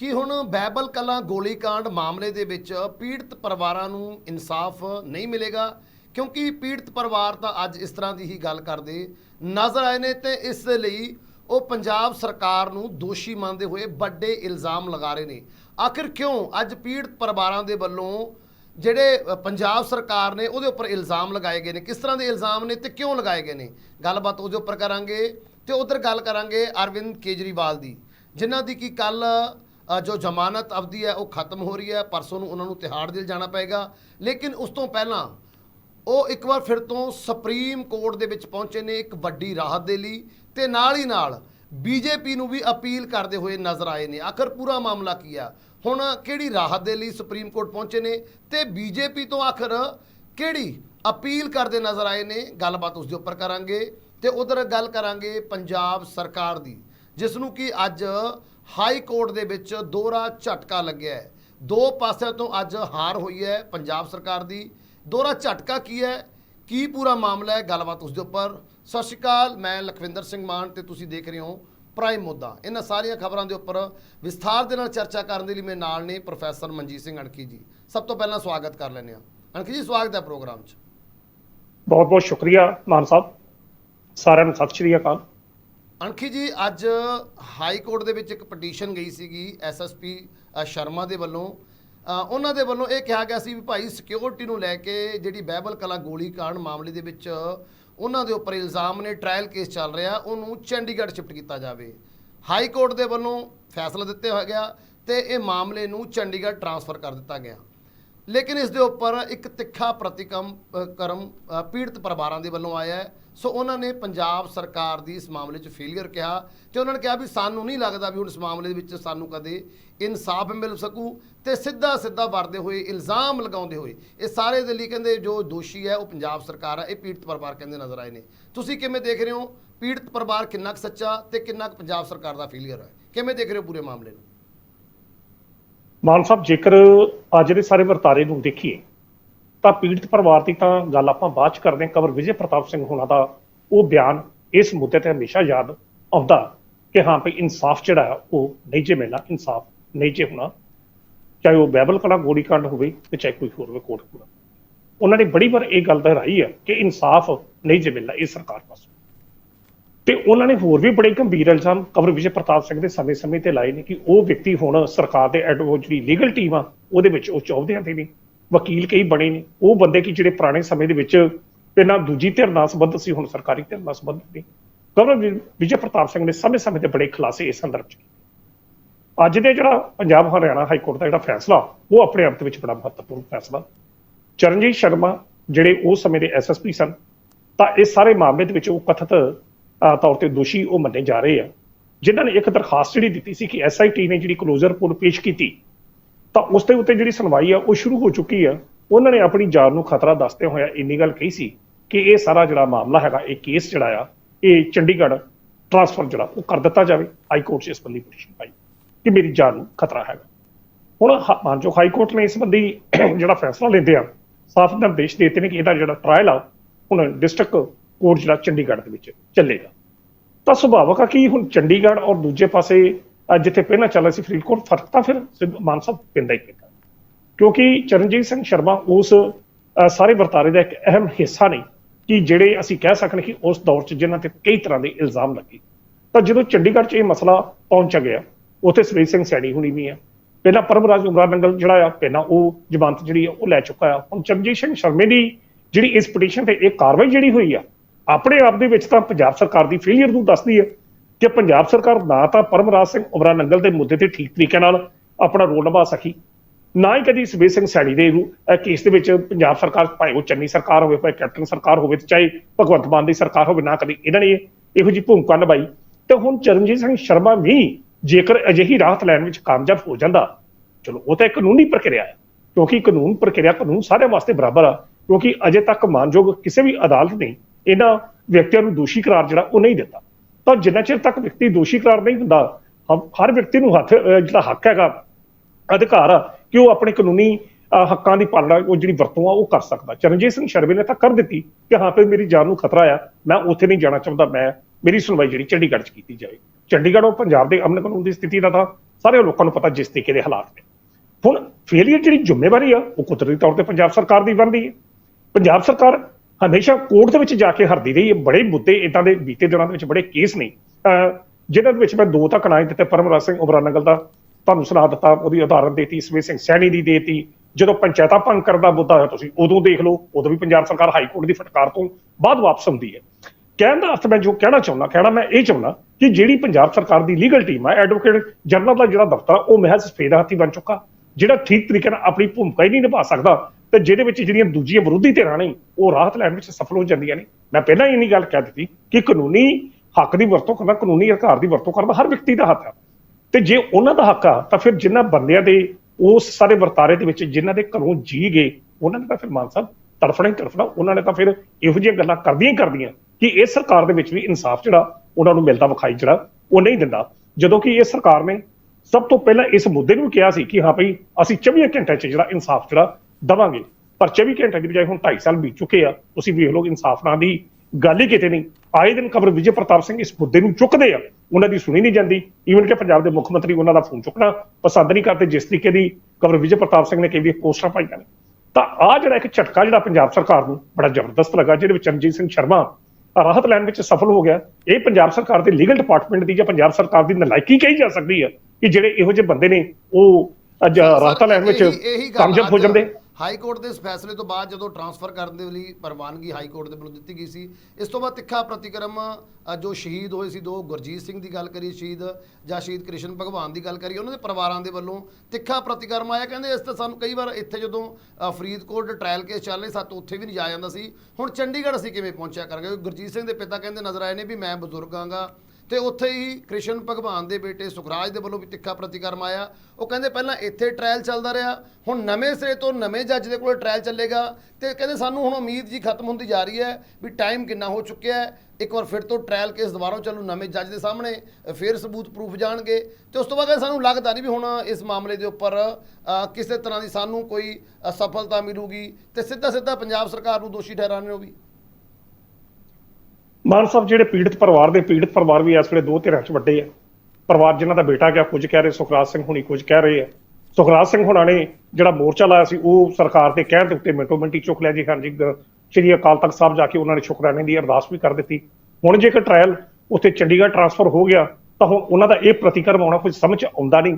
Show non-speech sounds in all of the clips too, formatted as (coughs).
ਕਿ ਹੁਣ ਬਾਈਬਲ ਕਲਾਂ ਗੋਲੀकांड ਮਾਮਲੇ ਦੇ ਵਿੱਚ ਪੀੜਤ ਪਰਿਵਾਰਾਂ ਨੂੰ ਇਨਸਾਫ ਨਹੀਂ ਮਿਲੇਗਾ? ਕਿਉਂਕਿ ਪੀੜਤ ਪਰਿਵਾਰ ਤਾਂ ਅੱਜ ਇਸ ਤਰ੍ਹਾਂ ਦੀ ਹੀ ਗੱਲ ਕਰਦੇ ਨਜ਼ਰ ਆਏ ਨੇ ਤੇ ਇਸ ਦੇ ਲਈ ਉਹ ਪੰਜਾਬ ਸਰਕਾਰ ਨੂੰ ਦੋਸ਼ੀ ਮੰਨਦੇ ਹੋਏ ਵੱਡੇ ਇਲਜ਼ਾਮ ਲਗਾ ਰਹੇ ਨੇ। ਆਖਿਰ ਕਿਉਂ ਅੱਜ ਪੀੜਤ ਪਰਿਵਾਰਾਂ ਦੇ ਵੱਲੋਂ ਜਿਹੜੇ ਪੰਜਾਬ ਸਰਕਾਰ ਨੇ ਉਹਦੇ ਉੱਪਰ ਇਲਜ਼ਾਮ ਲਗਾਏ ਗਏ ਨੇ? ਕਿਸ ਤਰ੍ਹਾਂ ਦੇ ਇਲਜ਼ਾਮ ਨੇ ਤੇ ਕਿਉਂ ਲਗਾਏ ਗਏ ਨੇ? ਗੱਲਬਾਤ ਉਹਦੇ ਉੱਪਰ ਕਰਾਂਗੇ ਤੇ ਉਧਰ ਗੱਲ ਕਰਾਂਗੇ ਅਰਵਿੰਦ ਕੇਜਰੀਵਾਲ ਦੀ, ਜਿਨ੍ਹਾਂ ਦੀ ਕਿ ਕੱਲ ਜੋ ਜ਼ਮਾਨਤ ਅਵਧੀ ਹੈ, ਉਹ ਖਤਮ ਹੋ ਰਹੀ ਹੈ। ਪਰਸੋਂ ਨੂੰ ਉਹਨਾਂ ਨੂੰ ਤਿਹਾੜ ਜੇਲ੍ਹ ਜਾਣਾ ਪਏਗਾ। ਲੇਕਿਨ ਉਸ ਤੋਂ ਪਹਿਲਾਂ ਉਹ ਇੱਕ ਵਾਰ ਫਿਰ ਤੋਂ ਸੁਪਰੀਮ ਕੋਰਟ ਦੇ ਵਿੱਚ ਪਹੁੰਚੇ ਨੇ ਇੱਕ ਵੱਡੀ ਰਾਹਤ ਦੇ ਲਈ ਤੇ ਨਾਲ ਹੀ ਨਾਲ ਬੀਜੇਪੀ ਨੂੰ ਵੀ ਅਪੀਲ ਕਰਦੇ ਹੋਏ ਨਜ਼ਰ ਆਏ ਨੇ। ਆਖਰ ਪੂਰਾ ਮਾਮਲਾ ਕੀ ਆ? ਹੁਣ ਕਿਹੜੀ ਰਾਹਤ ਦੇ ਲਈ ਸੁਪਰੀਮ ਕੋਰਟ ਪਹੁੰਚੇ ਨੇ ਤੇ ਬੀਜੇਪੀ ਤੋਂ ਆਖਰ ਕਿਹੜੀ ਅਪੀਲ ਕਰਦੇ ਨਜ਼ਰ ਆਏ ਨੇ? ਗੱਲਬਾਤ ਉਸ ਦੇ ਉੱਪਰ ਕਰਾਂਗੇ ਤੇ ਉਧਰ ਗੱਲ ਕਰਾਂਗੇ ਪੰਜਾਬ ਸਰਕਾਰ ਦੀ, ਜਿਸ ਨੂੰ ਕਿ ਅੱਜ ਹਾਈ ਕੋਰਟ ਦੇ ਵਿੱਚ ਦੋਹਰਾ ਝਟਕਾ ਲੱਗਿਆ ਹੈ। ਦੋ ਪਾਸਿਆਂ ਤੋਂ ਅੱਜ ਹਾਰ ਹੋਈ ਹੈ ਪੰਜਾਬ ਸਰਕਾਰ ਦੀ। ਦੋਹਰਾ ਝਟਕਾ ਕੀ ਹੈ? ਕੀ ਪੂਰਾ ਮਾਮਲਾ ਹੈ? ਗੱਲਬਾਤ ਉਸ ਦੇ ਉੱਪਰ। ਸਤਿ ਸ਼੍ਰੀ ਅਕਾਲ, ਮੈਂ ਲਖਵਿੰਦਰ ਸਿੰਘ ਮਾਨ ਤੇ ਤੁਸੀਂ ਦੇਖ ਰਹੇ ਹੋ ਪ੍ਰਾਈਮ ਮੁੱਦਾ। ਇਹਨਾਂ ਸਾਰੀਆਂ ਖਬਰਾਂ ਦੇ ਉੱਪਰ ਵਿਸਥਾਰ ਦੇ ਨਾਲ ਚਰਚਾ ਕਰਨ ਦੇ ਲਈ ਮੇਰੇ ਨਾਲ ਨੇ ਪ੍ਰੋਫੈਸਰ ਮਨਜੀਤ ਸਿੰਘ ਅਣਖੀ ਜੀ। ਸਭ ਤੋਂ ਪਹਿਲਾਂ ਸਵਾਗਤ ਕਰ ਲੈਂਦੇ ਹਾਂ। ਅਣਖੀ ਜੀ, ਸਵਾਗਤ ਹੈ ਪ੍ਰੋਗਰਾਮ 'ਚ। ਬਹੁਤ ਬਹੁਤ ਸ਼ੁਕਰੀਆ ਮਾਨ ਸਾਹਿਬ। ਸਾਰਿਆਂ ਨੂੰ ਸਤਿ ਸ਼੍ਰੀ ਅਕਾਲ। ਅਣਖੀ ਜੀ, ਅੱਜ ਹਾਈ ਕੋਰਟ ਦੇ ਵਿੱਚ ਇੱਕ ਪਟੀਸ਼ਨ ਗਈ ਸੀਗੀ ਐਸਐਸਪੀ ਸ਼ਰਮਾ ਦੇ ਵੱਲੋਂ। ਉਹਨਾਂ ਦੇ ਵੱਲੋਂ ਇਹ ਕਿਹਾ ਗਿਆ ਸੀ ਵੀ ਭਾਈ ਸਿਕਿਉਰਿਟੀ ਨੂੰ ਲੈ ਕੇ ਜਿਹੜੀ ਬਹਿਬਲ ਕਲਾ ਗੋਲੀ ਕਾਂਡ ਮਾਮਲੇ ਦੇ ਵਿੱਚ ਉਹਨਾਂ ਦੇ ਉੱਪਰ ਇਲਜ਼ਾਮ ਨੇ ਟ੍ਰਾਇਲ ਕੇਸ ਚੱਲ ਰਿਹਾ, ਉਹਨੂੰ ਚੰਡੀਗੜ੍ਹ ਸ਼ਿਫਟ ਕੀਤਾ ਜਾਵੇ। ਹਾਈ ਕੋਰਟ ਦੇ ਵੱਲੋਂ ਫੈਸਲਾ ਦਿੱਤੇ ਹੋਇਆ ਗਿਆ ਤੇ ਇਹ ਮਾਮਲੇ ਨੂੰ ਚੰਡੀਗੜ੍ਹ ਟਰਾਂਸਫਰ ਕਰ ਦਿੱਤਾ ਗਿਆ। ਲੇਕਿਨ ਇਸ ਦੇ ਉੱਪਰ ਇੱਕ ਤਿੱਖਾ ਪ੍ਰਤੀਕਮ ਕਰਮ ਪੀੜਤ ਪਰਿਵਾਰਾਂ ਦੇ ਵੱਲੋਂ ਆਇਆ ਹੈ। ਸੋ ਉਹਨਾਂ ਨੇ ਪੰਜਾਬ ਸਰਕਾਰ ਦੀ ਇਸ ਮਾਮਲੇ 'ਚ ਫੇਲਿਅਰ ਕਿਹਾ ਤੇ ਉਹਨਾਂ ਨੇ ਕਿਹਾ ਵੀ ਸਾਨੂੰ ਨਹੀਂ ਲੱਗਦਾ ਵੀ ਹੁਣ ਇਸ ਮਾਮਲੇ ਦੇ ਵਿੱਚ ਸਾਨੂੰ ਕਦੇ ਇਨਸਾਫ ਮਿਲ ਸਕੂ ਤੇ ਸਿੱਧਾ ਸਿੱਧਾ ਵਰਦੇ ਹੋਏ, ਇਲਜ਼ਾਮ ਲਗਾਉਂਦੇ ਹੋਏ। ਇਹ ਸਾਰੇ ਦੇ ਲਈ ਕਹਿੰਦੇ ਜੋ ਦੋਸ਼ੀ ਹੈ, ਉਹ ਪੰਜਾਬ ਸਰਕਾਰ ਹੈ, ਇਹ ਪੀੜਤ ਪਰਿਵਾਰ ਕਹਿੰਦੇ ਨਜ਼ਰ ਆਏ ਨੇ। ਤੁਸੀਂ ਕਿਵੇਂ ਦੇਖ ਰਹੇ ਹੋ? ਪੀੜਤ ਪਰਿਵਾਰ ਕਿੰਨਾ ਕੁ ਸੱਚਾ ਤੇ ਕਿੰਨਾ ਕੁ ਪੰਜਾਬ ਸਰਕਾਰ ਦਾ ਫੇਲਿਅਰ ਹੈ? ਕਿਵੇਂ ਦੇਖ ਰਹੇ ਹੋ ਪੂਰੇ ਮਾਮਲੇ ਨੂੰ? ਮਾਨ ਸਾਹਿਬ, ਜੇਕਰ ਅੱਜ ਦੇ ਸਾਰੇ ਵਰਤਾਰੇ ਨੂੰ ਦੇਖੀਏ ਤਾਂ ਪੀੜਤ ਪਰਿਵਾਰ ਦੀ ਤਾਂ ਗੱਲ ਆਪਾਂ ਬਾਅਦ ਚ ਕਰਦੇ ਹਾਂ। ਕਵਰ ਵਿਜੇ ਪ੍ਰਤਾਪ ਸਿੰਘ ਹੋਣਾ ਦਾ ਉਹ ਬਿਆਨ ਇਸ ਮੁੱਦੇ ਤੇ ਹਮੇਸ਼ਾ ਯਾਦ ਆਉਂਦਾ ਕਿ ਹਾਂ ਭਈ ਇਨਸਾਫ ਜਿਹੜਾ ਹੈ ਉਹ ਨਹੀਂ ਜੇ ਮਿਲਣਾ, ਇਨਸਾਫ ਨਹੀਂ ਜੇ ਹੋਣਾ। ਚਾਹੇ ਉਹ ਬਾਈਬਲ ਕਲਾ ਗੋਲੀकांड ਹੋਵੇ ਤੇ ਚਾਹੇ ਕੋਈ ਹੋਰ ਵੀ ਕੋਰਟ ਹੋਵੇ। ਉਹਨਾਂ ਨੇ ਬੜੀ ਵਾਰ ਇਹ ਗੱਲ ਦੁਹਰਾਈ ਹੈ ਕਿ ਇਨਸਾਫ ਨਹੀਂ ਜੇ ਮਿਲਣਾ ਇਹ ਸਰਕਾਰ ਪਾਸੋਂ। ਤੇ ਉਹਨਾਂ ਨੇ ਹੋਰ ਵੀ ਬੜੇ ਗੰਭੀਰ ਇਲਜ਼ਾਮ ਕਵਰ ਵਿਜੇ ਪ੍ਰਤਾਪ ਸਿੰਘ ਦੇ ਸਮੇਂ-ਸਮੇਂ ਤੇ ਲਾਏ ਨੇ ਕਿ ਉਹ ਵਿਅਕਤੀ ਹੁਣ ਸਰਕਾਰ ਦੇ ਐਡਵੋ ਜਿਹੜੀ ਲੀਗਲ ਟੀਮ ਆ ਉਹਦੇ ਵਿੱਚ ਉਹ ਚੌਧਿਆਂ ਦੇ ਨੇ। ਵਕੀਲ ਕਈ ਬਣੇ ਨੇ, ਉਹ ਬੰਦੇ ਕਿ ਜਿਹੜੇ ਪੁਰਾਣੇ ਸਮੇਂ ਦੇ ਵਿੱਚ ਪਹਿਲਾਂ ਦੂਜੀ ਧਿਰ ਨਾਲ ਸੰਬੰਧ ਸੀ, ਹੁਣ ਸਰਕਾਰੀ ਧਿਰ ਨਾਲ ਸੰਬੰਧ ਨੇ ਕਵਰ ਵਿਜੇ ਪ੍ਰਤਾਪ ਸਿੰਘ ਨੇ ਸਮੇਂ-ਸਮੇਂ ਤੇ ਬੜੇ ਖੁਲਾਸੇ ਇਸ ਸੰਦਰਭ ਚ ਕੀਤੇ। ਅੱਜ ਦੇ ਜਿਹੜਾ ਪੰਜਾਬ ਹਰਿਆਣਾ ਹਾਈ ਕੋਰਟ ਦਾ ਜਿਹੜਾ ਫੈਸਲਾ, ਉਹ ਆਪਣੇ ਆਪ ਦੇ ਵਿੱਚ ਬੜਾ ਮਹੱਤਵਪੂਰਨ ਫੈਸਲਾ। ਚਰਨਜੀਤ ਸ਼ਰਮਾ ਜਿਹੜੇ ਉਸ ਸਮੇਂ ਦੇ ਐਸਐਸਪੀ ਸਨ, ਤਾਂ ਇਸ ਸਾਰੇ ਮਾਮਲੇ ਦੇ ਵਿੱਚ ਉਹ ਕਥਿਤ ਤੌਰ ਤੇ ਦੋਸ਼ੀ ਉਹ ਮੰਨੇ ਜਾ ਰਹੇ ਆ। ਜਿਨ੍ਹਾਂ ਨੇ ਇੱਕ ਦਰਖਾਸਤ ਜਿਹੜੀ ਦਿੱਤੀ ਸੀ ਕਿ ਐਸਆਈਟੀ ਨੇ ਜਿਹੜੀ ਕਲੋਜ਼ਰ ਰਿਪੋਰਟ ਪੇਸ਼ ਕੀਤੀ ਤਾਂ ਉਸ ਦੇ ਉੱਤੇ ਜਿਹੜੀ ਸੁਣਵਾਈ ਆ, ਉਹ ਸ਼ੁਰੂ ਹੋ ਚੁੱਕੀ ਆ। ਉਹਨਾਂ ਨੇ ਆਪਣੀ ਜਾਨ ਨੂੰ ਖਤਰਾ ਦੱਸਦੇ ਹੋਇਆ ਇੰਨੀ ਗੱਲ ਕਹੀ ਸੀ ਕਿ ਇਹ ਸਾਰਾ ਜਿਹੜਾ ਮਾਮਲਾ ਹੈਗਾ, ਇਹ ਕੇਸ ਜਿਹੜਾ ਆ, ਇਹ ਚੰਡੀਗੜ੍ਹ ਟ੍ਰਾਂਸਫਰ ਜਿਹੜਾ, ਉਹ ਕਰ ਦਿੱਤਾ ਜਾਵੇ। ਹਾਈ ਕੋਰਟ 'ਚ ਇਸ ਸੰਬੰਧੀ ਪਟੀਸ਼ਨ ਪਾਈ ਕਿ ਮੇਰੀ ਜਾਨ ਨੂੰ ਖਤਰਾ ਹੈਗਾ। ਹੁਣ ਹ- ਮਾਨਯੋਗ ਹਾਈ ਕੋਰਟ ਨੇ ਇਸ ਸੰਬੰਧੀ (coughs) ਜਿਹੜਾ ਫੈਸਲਾ ਲੈਂਦੇ ਆ, ਸਾਫ਼ ਨਿਰਦੇਸ਼ ਦੇ ਦਿੱਤੇ ਨੇ ਕਿ ਇਹਦਾ ਜਿਹੜਾ ਟ੍ਰਾਇਲ ਆ, ਹੁਣ ਡਿਸਟ੍ਰਿਕਟ ਕੋਰਟ ਜਿਹੜਾ ਚੰਡੀਗੜ੍ਹ ਦੇ ਵਿੱਚ ਚੱਲੇਗਾ। ਤਾਂ ਸੁਭਾਵਕ ਆ ਕਿ ਹੁਣ ਚੰਡੀਗੜ੍ਹ ਔਰ ਦੂਜੇ ਪਾਸੇ ਜਿੱਥੇ ਪਹਿਲਾਂ ਚੱਲ ਸੀ ਫਰੀਦਕੋਟ, ਫ਼ਰਕ ਤਾਂ ਫਿਰ ਸਿੱਧ- ਮਾਨ ਸਾਹਿਬ ਪੈਂਦਾ ਹੀ ਪੈਂਦਾ। ਕਿਉਂਕਿ ਚਰਨਜੀਤ ਸਿੰਘ ਸ਼ਰਮਾ ਉਸ ਸਾਰੇ ਵਰਤਾਰੇ ਦਾ ਇੱਕ ਅਹਿਮ ਹਿੱਸਾ ਨਹੀਂ ਕਿ ਜਿਹੜੇ ਅਸੀਂ ਕਹਿ ਸਕਣ ਕਿ ਉਸ ਦੌਰ 'ਚ ਜਿਨ੍ਹਾਂ ਤੇ ਕਈ ਤਰ੍ਹਾਂ ਦੇ ਇਲਜ਼ਾਮ ਲੱਗੇ। ਤਾਂ ਜਦੋਂ ਚੰਡੀਗੜ੍ਹ 'ਚ ਇਹ ਮਸਲਾ ਪਹੁੰਚਿਆ ਗਿਆ, ਉੱਥੇ ਸੁਰੇਸ਼ ਸਿੰਘ ਸੈਣੀ ਹੁਣੀ ਵੀ ਆ ਪਹਿਲਾਂ ਪਰਮਰਾਜ ਉਗਰਾ ਨੰਗਲ ਜਿਹੜਾ ਆ, ਪਹਿਲਾਂ ਉਹ ਜ਼ਮਾਨਤ ਜਿਹੜੀ ਆ, ਉਹ ਲੈ ਚੁੱਕਾ ਆ। ਹੁਣ ਚਰਨਜੀਤ ਸਿੰਘ ਸ਼ਰਮੇ ਦੀ ਜਿਹੜੀ ਇਸ ਪਟੀਸ਼ਨ ਤੇ ਇਹ ਕਾਰਵਾਈ ਜਿਹੜੀ ਹੋਈ ਆ, ਆਪਣੇ ਆਪ ਦੇ ਵਿੱਚ ਤਾਂ ਪੰਜਾਬ ਸਰਕਾਰ ਦੀ ਫੇਲਿਅਰ ਨੂੰ ਦੱਸਦੀ ਹੈ ਕਿ ਪੰਜਾਬ ਸਰਕਾਰ ਨਾ ਤਾਂ ਪਰਮਰਾਜ ਸਿੰਘ ਉਗਰਾ ਨੰਗਲ ਦੇ ਮੁੱਦੇ ਤੇ ਠੀਕ ਤਰੀਕੇ ਨਾਲ ਆਪਣਾ ਰੋਲ ਨਿਭਾ ਸਕੀ, ਨਾ ਹੀ ਕਦੀ ਸੁਬੇ ਸਿੰਘ ਸੈਣੀ ਦੇ ਰੂ- ਅਹ ਕੇਸ ਦੇ ਵਿੱਚ ਪੰਜਾਬ ਸਰਕਾਰ ਭਾਵੇਂ ਉਹ ਚੰਨੀ ਸਰਕਾਰ ਹੋਵੇ, ਭਾਵੇਂ ਕੈਪਟਨ ਸਰਕਾਰ ਹੋਵੇ ਤੇ ਚਾਹੇ ਭਗਵੰਤ ਮਾਨ ਦੀ ਸਰਕਾਰ ਹੋਵੇ, ਨਾ ਕਦੀ ਇਹਨਾਂ ਨੇ ਇਹੋ ਜਿਹੀ ਭੂਮਿਕਾ ਨਿਭਾਈ। ਤੇ ਹੁਣ ਚਰਨਜੀਤ ਸਿੰਘ ਸ਼ਰਮਾ ਵੀ ਜੇਕਰ ਅਜਿਹੀ ਰਾਹਤ ਲੈਣ ਵਿੱਚ ਕਾਮਯਾਬ ਹੋ ਜਾਂਦਾ, ਚਲੋ ਉਹ ਤਾਂ ਇੱਕ ਕਾਨੂੰਨੀ ਪ੍ਰਕਿਰਿਆ ਹੈ, ਕਿਉਂਕਿ ਕਾਨੂੰਨ ਪ੍ਰਕਿਰਿਆ ਕਾਨੂੰਨ ਸਾਰਿਆਂ ਵਾਸਤੇ ਬਰਾਬਰ ਆ, ਕਿਉਂਕਿ ਅਜੇ ਤੱਕ ਮਾਨਯੋਗ ਕਿਸੇ ਵੀ ਅਦਾਲਤ ਨੇ ਇਹਨਾਂ ਵਿਅਕਤੀਆਂ ਨੂੰ ਦੋਸ਼ੀ ਕਰਾਰ ਜਿਹੜਾ ਉਹ ਨਹੀਂ ਦਿੱਤਾ। ਤਾਂ ਜਿੰਨਾ ਚਿਰ ਤੱਕ ਵਿਅਕਤੀ ਦੋਸ਼ੀ ਕਰਾਰ ਨਹੀਂ ਹੁੰਦਾ, ਹਰ- ਵਿਅਕਤੀ ਨੂੰ ਹੱਥ ਜਿਹੜਾ ਹੱਕ ਹੈਗਾ, ਅਧਿਕਾਰ ਆ ਕਿ ਉਹ ਆਪਣੇ ਕਾਨੂੰਨੀ ਹੱਕਾਂ ਦੀ ਪਾਲਣਾ, ਉਹ ਜਿਹੜੀ ਵਰਤੋਂ ਆ, ਉਹ ਕਰ ਸਕਦਾ। ਚਰਨਜੀਤ ਸਿੰਘ ਸ਼ਰਮੇ ਨੇ ਤਾਂ ਕਰ ਦਿੱਤੀ ਕਿ ਹਾਂ ਭਈ ਮੇਰੀ ਜਾਨ ਨੂੰ ਖਤਰਾ ਆ, ਮੈਂ ਉੱਥੇ ਨਹੀਂ ਜਾਣਾ ਚਾਹੁੰਦਾ, ਮੈਂ, ਮੇਰੀ ਸੁਣਵਾਈ ਜਿਹੜੀ ਚੰਡੀਗੜ੍ਹ 'ਚ ਕੀਤੀ ਜਾਏ। ਚੰਡੀਗੜ੍ਹ ਉਹ ਪੰਜਾਬ ਦੇ ਅਮਨ ਕਾਨੂੰਨ ਦੀ ਸਥਿਤੀ ਦਾ ਤਾਂ ਸਾਰੇ ਲੋਕਾਂ ਨੂੰ ਪਤਾ ਜਿਸ ਤਰੀਕੇ ਦੇ ਹਾਲਾਤ ਨੇ। ਹੁਣ ਫੇਲੀਅਰ ਜਿਹੜੀ ਜ਼ਿੰਮੇਵਾਰੀ ਆ, ਉਹ ਕੁਦਰਤੀ ਤੌਰ ਤੇ ਪੰਜਾਬ ਸਰਕਾਰ ਦੀ ਬਣਦੀ ਹੈ। ਪੰਜਾਬ ਸਰਕਾਰ ਹਮੇਸ਼ਾ ਕੋਰਟ ਦੇ ਵਿੱਚ ਜਾ ਕੇ ਹਰਦੀ ਰਹੀ ਹੈ। ਬੜੇ ਮੁੱਦੇ ਇਦਾਂ ਦੇ ਬੀਤੇ ਦਿਨਾਂ ਦੇ ਵਿੱਚ ਬੜੇ ਕੇਸ ਨੇ। ਅਹ ਜਿਨ੍ਹਾਂ ਦੇ ਵਿੱਚ ਮੈਂ ਦੋ ਤੱਕ ਨਾਂ ਦਿੱਤੇ। ਪਰਮਰਾਜ ਸਿੰਘ ਉਬਰਾਨਗਲ ਦਾ ਤੁਹਾਨੂੰ ਸੁਣਾ ਦਿੱਤਾ। ਉਹਦੀ ਉਦਾਹਰਨ ਦੇਤੀ, ਸਵੇਰ ਸਿੰਘ ਸੈਣੀ ਦੀ ਦੇਤੀ। ਜਦੋਂ ਪੰਚਾਇਤਾਂ ਭੰਗ ਕਰਨ ਦਾ ਮੁੱਦਾ ਹੋਇਆ, ਤੁਸੀਂ ਉਦੋਂ ਦੇਖ ਲਓ। ਉਦੋਂ ਵੀ ਪੰਜਾਬ ਸਰਕਾਰ ਹਾਈ ਕੋਰਟ ਦੀ ਫਟਕਾਰ ਤੋਂ ਬਾਅਦ ਵਾਪਸ ਆਉਂਦੀ ਹੈ। ਕਹਿਣ ਦਾ ਅਰਥ ਮੈਂ ਜੋ ਕਹਿਣਾ ਚਾਹੁੰਦਾ, ਕਹਿਣਾ ਮੈਂ ਇਹ ਚਾਹੁੰਦਾ ਕਿ ਜਿਹੜੀ ਪੰਜਾਬ ਸਰਕਾਰ ਦੀ ਲੀਗਲ ਟੀਮ ਹੈ ਐਡਵੋਕੇਟ ਜਨਰਲ ਦਾ ਜਿਹੜਾ ਦਫ਼ਤਰ ਉਹ ਮਹਿਜ਼ ਸਫੇਦ ਹੱਥੀ ਬਣ ਚੁੱਕਾ। ਜਿਹੜਾ ਠੀਕ ਤਰੀਕੇ ਨਾਲ ਆਪਣੀ ਭੂਮਿਕਾ ਹੀ ਨਹੀਂ ਨਿਭਾ ਸਕਦਾ ਤੇ ਜਿਹਦੇ ਵਿੱਚ ਜਿਹੜੀਆਂ ਦੂਜੀਆਂ ਵਿਰੋਧੀ ਧਿਰਾਂ ਨੇ, ਉਹ ਰਾਹਤ ਲੈਣ ਵਿੱਚ ਸਫਲ ਹੋ ਜਾਂਦੀਆਂ ਨੇ। ਮੈਂ ਪਹਿਲਾਂ ਹੀ ਇੰਨੀ ਗੱਲ ਕਹਿ ਦਿੱਤੀ ਕਿ ਕਾਨੂੰਨੀ ਹੱਕ ਦੀ ਵਰਤੋਂ ਕਰਨਾ, ਕਾਨੂੰਨੀ ਅਧਿਕਾਰ ਦੀ ਵਰਤੋਂ ਕਰਨਾ ਹਰ ਵਿਅਕਤੀ ਦਾ ਹੱਕ ਆ। ਤੇ ਜੇ ਉਹਨਾਂ ਦਾ ਹੱਕ ਆ, ਤਾਂ ਫਿਰ ਜਿਨ੍ਹਾਂ ਬੰਦਿਆਂ ਦੇ ਉਸ ਸਾਰੇ ਵਰਤਾਰੇ ਦੇ ਵਿੱਚ ਜਿਨ੍ਹਾਂ ਦੇ ਘਰੋਂ ਜੀ ਗਏ, ਉਹਨਾਂ ਨੇ ਤਾਂ ਫਿਰ ਮਾਨ ਸਾਹਿਬ ਤੜਫਣਾ ਹੀ ਤੜਫਣਾ, ਉਹਨਾਂ ਨੇ ਤਾਂ ਫਿਰ ਇਹੋ ਜਿਹੀਆਂ ਗੱਲਾਂ ਕਰਦੀਆਂ ਹੀ ਕਰਦੀਆਂ ਕਿ ਇਹ ਸਰਕਾਰ ਦੇ ਵਿੱਚ ਵੀ ਇਨਸਾਫ ਜਿਹੜਾ, ਉਹਨਾਂ ਨੂੰ ਮਿਲਦਾ ਵਿਖਾਈ ਜਿਹੜਾ, ਉਹ ਨਹੀਂ ਦਿੰਦਾ। ਜਦੋਂ ਕਿ ਇਹ ਸਰਕਾਰ ਨੇ ਸਭ ਤੋਂ ਪਹਿਲਾਂ ਇਸ ਮੁੱਦੇ ਨੂੰ ਕਿਹਾ ਸੀ ਕਿ ਹਾਂ ਭਈ ਅਸੀਂ 24 ਘੰਟੇ 'ਚ ਜਿਹੜਾ ਇਨਸਾਫ ਜਿਹੜਾ ਦਵਾਂਗੇ। ਪਰ 24 ਘੰਟੇ ਦੀ ਬਜਾਏ ਹੁਣ 2.5 ਸਾਲ ਬੀਤ ਚੁੱਕੇ ਆ। ਤੁਸੀਂ ਵੇਖ ਲਓ ਇਨਸਾਫ ਨਾਂ ਦੀ ਗੱਲ ਹੀ ਕਿਤੇ ਨਹੀਂ। ਆਏ ਦਿਨ ਖਬਰ ਵਿਜੇ ਪ੍ਰਤਾਪ ਸਿੰਘ ਇਸ ਮੁੱਦੇ ਨੂੰ ਚੁੱਕਦੇ ਆ। ਉਹਨਾਂ ਦੀ ਸੁਣੀ ਨਹੀਂ ਜਾਂਦੀ। ਈਵਨ ਕਿ ਪੰਜਾਬ ਦੇ ਮੁੱਖ ਮੰਤਰੀ ਉਹਨਾਂ ਦਾ ਫੋਨ ਚੁੱਕਣਾ ਪਸੰਦ ਨਹੀਂ ਕਰਦੇ ਜਿਸ ਤਰੀਕੇ ਦੀ ਖਬਰ ਵਿਜੇ ਪ੍ਰਤਾਪ ਸਿੰਘ ਨੇ ਕਈ ਵੀ ਪੋਸਟਾਂ ਪਾਈਆਂ ਨੇ। ਤਾਂ ਆ ਜਿਹੜਾ ਇੱਕ ਝਟਕਾ ਜਿਹੜਾ ਪੰਜਾਬ ਸਰਕਾਰ ਨੂੰ ਬੜਾ ਜ਼ਬਰਦਸਤ ਲੱਗਾ ਜਿਹਦੇ ਵਿੱਚ ਰਣਜੀਤ ਸਿੰਘ ਸ਼ਰਮਾ ਰਾਹਤ ਲੈਣ ਵਿੱਚ ਸਫਲ ਹੋ ਗਿਆ। ਇਹ ਪੰਜਾਬ ਸਰਕਾਰ ਦੇ ਲੀਗਲ ਡਿਪਾਰਟਮੈਂਟ ਦੀ ਜਾਂ ਪੰਜਾਬ ਸਰਕਾਰ ਦੀ ਨਲਾਇਕੀ ਕਹੀ ਜਾ ਸਕਦੀ ਹੈ ਕਿ ਜਿਹੜੇ ਇਹੋ ਜਿਹੇ ਬੰਦੇ ਨੇ ਉਹ ਅੱਜ ਰਾਹਤਾਂ ਲੈਣ ਵਿੱਚ ਕਾਮਯਾਬ ਹੋ ਜਾਂਦੇ। ਹਾਈ ਕੋਰਟ ਦੇ ਇਸ ਫੈਸਲੇ ਤੋਂ ਬਾਅਦ ਜਦੋਂ ਟਰਾਂਸਫਰ ਕਰਨ ਦੇ ਲਈ ਪ੍ਰਵਾਨਗੀ ਹਾਈ ਕੋਰਟ ਦੇ ਵੱਲੋਂ ਦਿੱਤੀ ਗਈ ਸੀ, ਇਸ ਤੋਂ ਬਾਅਦ ਤਿੱਖਾ ਪ੍ਰਤੀਕਰਮ ਜੋ ਸ਼ਹੀਦ ਹੋਏ ਸੀ ਦੋ, ਗੁਰਜੀਤ ਸਿੰਘ ਦੀ ਗੱਲ ਕਰੀ ਸ਼ਹੀਦ ਜਾਂ ਸ਼ਹੀਦ ਕ੍ਰਿਸ਼ਨ ਭਗਵਾਨ ਦੀ ਗੱਲ ਕਰੀ ਉਹਨਾਂ ਦੇ ਪਰਿਵਾਰਾਂ ਦੇ ਵੱਲੋਂ ਤਿੱਖਾ ਪ੍ਰਤੀਕਰਮ ਆਇਆ। ਕਹਿੰਦੇ ਇਸ ਤਾਂ ਸਾਨੂੰ ਕਈ ਵਾਰ ਇੱਥੇ ਜਦੋਂ ਫਰੀਦਕੋਟ ਟ੍ਰਾਇਲ ਕੇਸ ਚੱਲ ਰਹੇ, ਸਾਤੋਂ ਉੱਥੇ ਵੀ ਨਹੀਂ ਜਾਇਆ ਜਾਂਦਾ ਸੀ। ਹੁਣ ਚੰਡੀਗੜ੍ਹ ਅਸੀਂ ਕਿਵੇਂ ਪਹੁੰਚਿਆ ਕਰਾਂਗੇ? ਗੁਰਜੀਤ ਸਿੰਘ ਦੇ ਪਿਤਾ ਕਹਿੰਦੇ ਨਜ਼ਰ ਆਏ ਨੇ ਵੀ ਮੈਂ ਬਜ਼ੁਰਗ ਆਂਗਾ ਤੇ ਉੱਥੇ ਹੀ ਕ੍ਰਿਸ਼ਨ ਭਗਵਾਨ ਦੇ ਬੇਟੇ ਸੁਖਰਾਜ ਦੇ ਵੱਲੋਂ ਵੀ ਤਿੱਖਾ ਪ੍ਰਤੀਕਰਮ ਆਇਆ। ਉਹ ਕਹਿੰਦੇ ਪਹਿਲਾਂ ਇੱਥੇ ਟ੍ਰਾਇਲ ਚੱਲਦਾ ਰਿਹਾ, ਹੁਣ ਨਵੇਂ ਸਿਰੇ ਤੋਂ ਨਵੇਂ ਜੱਜ ਦੇ ਕੋਲ ਟ੍ਰਾਇਲ ਚੱਲੇਗਾ ਤੇ ਕਹਿੰਦੇ ਸਾਨੂੰ ਹੁਣ ਉਮੀਦ ਜੀ ਖਤਮ ਹੁੰਦੀ ਜਾ ਰਹੀ ਹੈ ਵੀ ਟਾਈਮ ਕਿੰਨਾ ਹੋ ਚੁੱਕਿਆ ਹੈ। ਇੱਕ ਵਾਰ ਫਿਰ ਤੋਂ ਟ੍ਰਾਇਲ ਕੇਸ ਦੁਬਾਰਾ ਚੱਲੂ ਨਵੇਂ ਜੱਜ ਦੇ ਸਾਹਮਣੇ, ਫਿਰ ਸਬੂਤ ਪ੍ਰੂਫ ਜਾਣਗੇ ਤੇ ਉਸ ਤੋਂ ਬਾਅਦ ਸਾਨੂੰ ਲੱਗਦਾ ਨਹੀਂ ਵੀ ਹੁਣ ਇਸ ਮਾਮਲੇ ਦੇ ਉੱਪਰ ਕਿਸੇ ਤਰ੍ਹਾਂ ਦੀ ਸਾਨੂੰ ਕੋਈ ਸਫਲਤਾ ਮਿਲੂਗੀ ਤੇ ਸਿੱਧਾ ਸਿੱਧਾ ਪੰਜਾਬ ਸਰਕਾਰ ਨੂੰ ਦੋਸ਼ੀ ਠਹਿਰਾਣੇ ਉਹ ਵੀ। ਮਾਨ ਸਾਹਿਬ, ਜਿਹੜੇ ਪੀੜਤ ਪਰਿਵਾਰ ਦੇ, ਪੀੜਤ ਪਰਿਵਾਰ ਵੀ ਇਸ ਵੇਲੇ ਦੋ ਧਿਰਾਂ 'ਚ ਵੱਡੇ ਆ। ਪਰਿਵਾਰ ਜਿਨ੍ਹਾਂ ਦਾ ਬੇਟਾ ਗਿਆ, ਕੁਝ ਕਹਿ ਰਹੇ, ਸੁਖਰਾਜ ਸਿੰਘ ਹੁਣੀ ਕੁਝ ਕਹਿ ਰਹੇ ਆ। ਸੁਖਰਾਜ ਸਿੰਘ ਹੁਣਾਂ ਨੇ ਜਿਹੜਾ ਮੋਰਚਾ ਲਾਇਆ ਸੀ, ਉਹ ਸਰਕਾਰ ਦੇ ਕਹਿਣ ਦੇ ਉੱਤੇ ਮਿੰਟੋ ਮਿੰਟੀ ਚੁੱਕ ਲਿਆ ਜੀ। ਹਾਂਜੀ ਸ਼੍ਰੀ ਅਕਾਲ ਤਖਤ ਸਾਹਿਬ ਜਾ ਕੇ ਉਹਨਾਂ ਨੇ ਸ਼ੁਕਰਾਨੇ ਦੀ ਅਰਦਾਸ ਵੀ ਕਰ ਦਿੱਤੀ। ਹੁਣ ਜੇਕਰ ਟ੍ਰਾਇਲ ਉੱਥੇ ਚੰਡੀਗੜ੍ਹ ਟਰਾਂਸਫਰ ਹੋ ਗਿਆ, ਤਾਂ ਹੁਣ ਉਹਨਾਂ ਦਾ ਇਹ ਪ੍ਰਤੀਕਰਮ ਆਉਣਾ ਕੁਝ ਸਮਝ 'ਚ ਆਉਂਦਾ ਨਹੀਂ।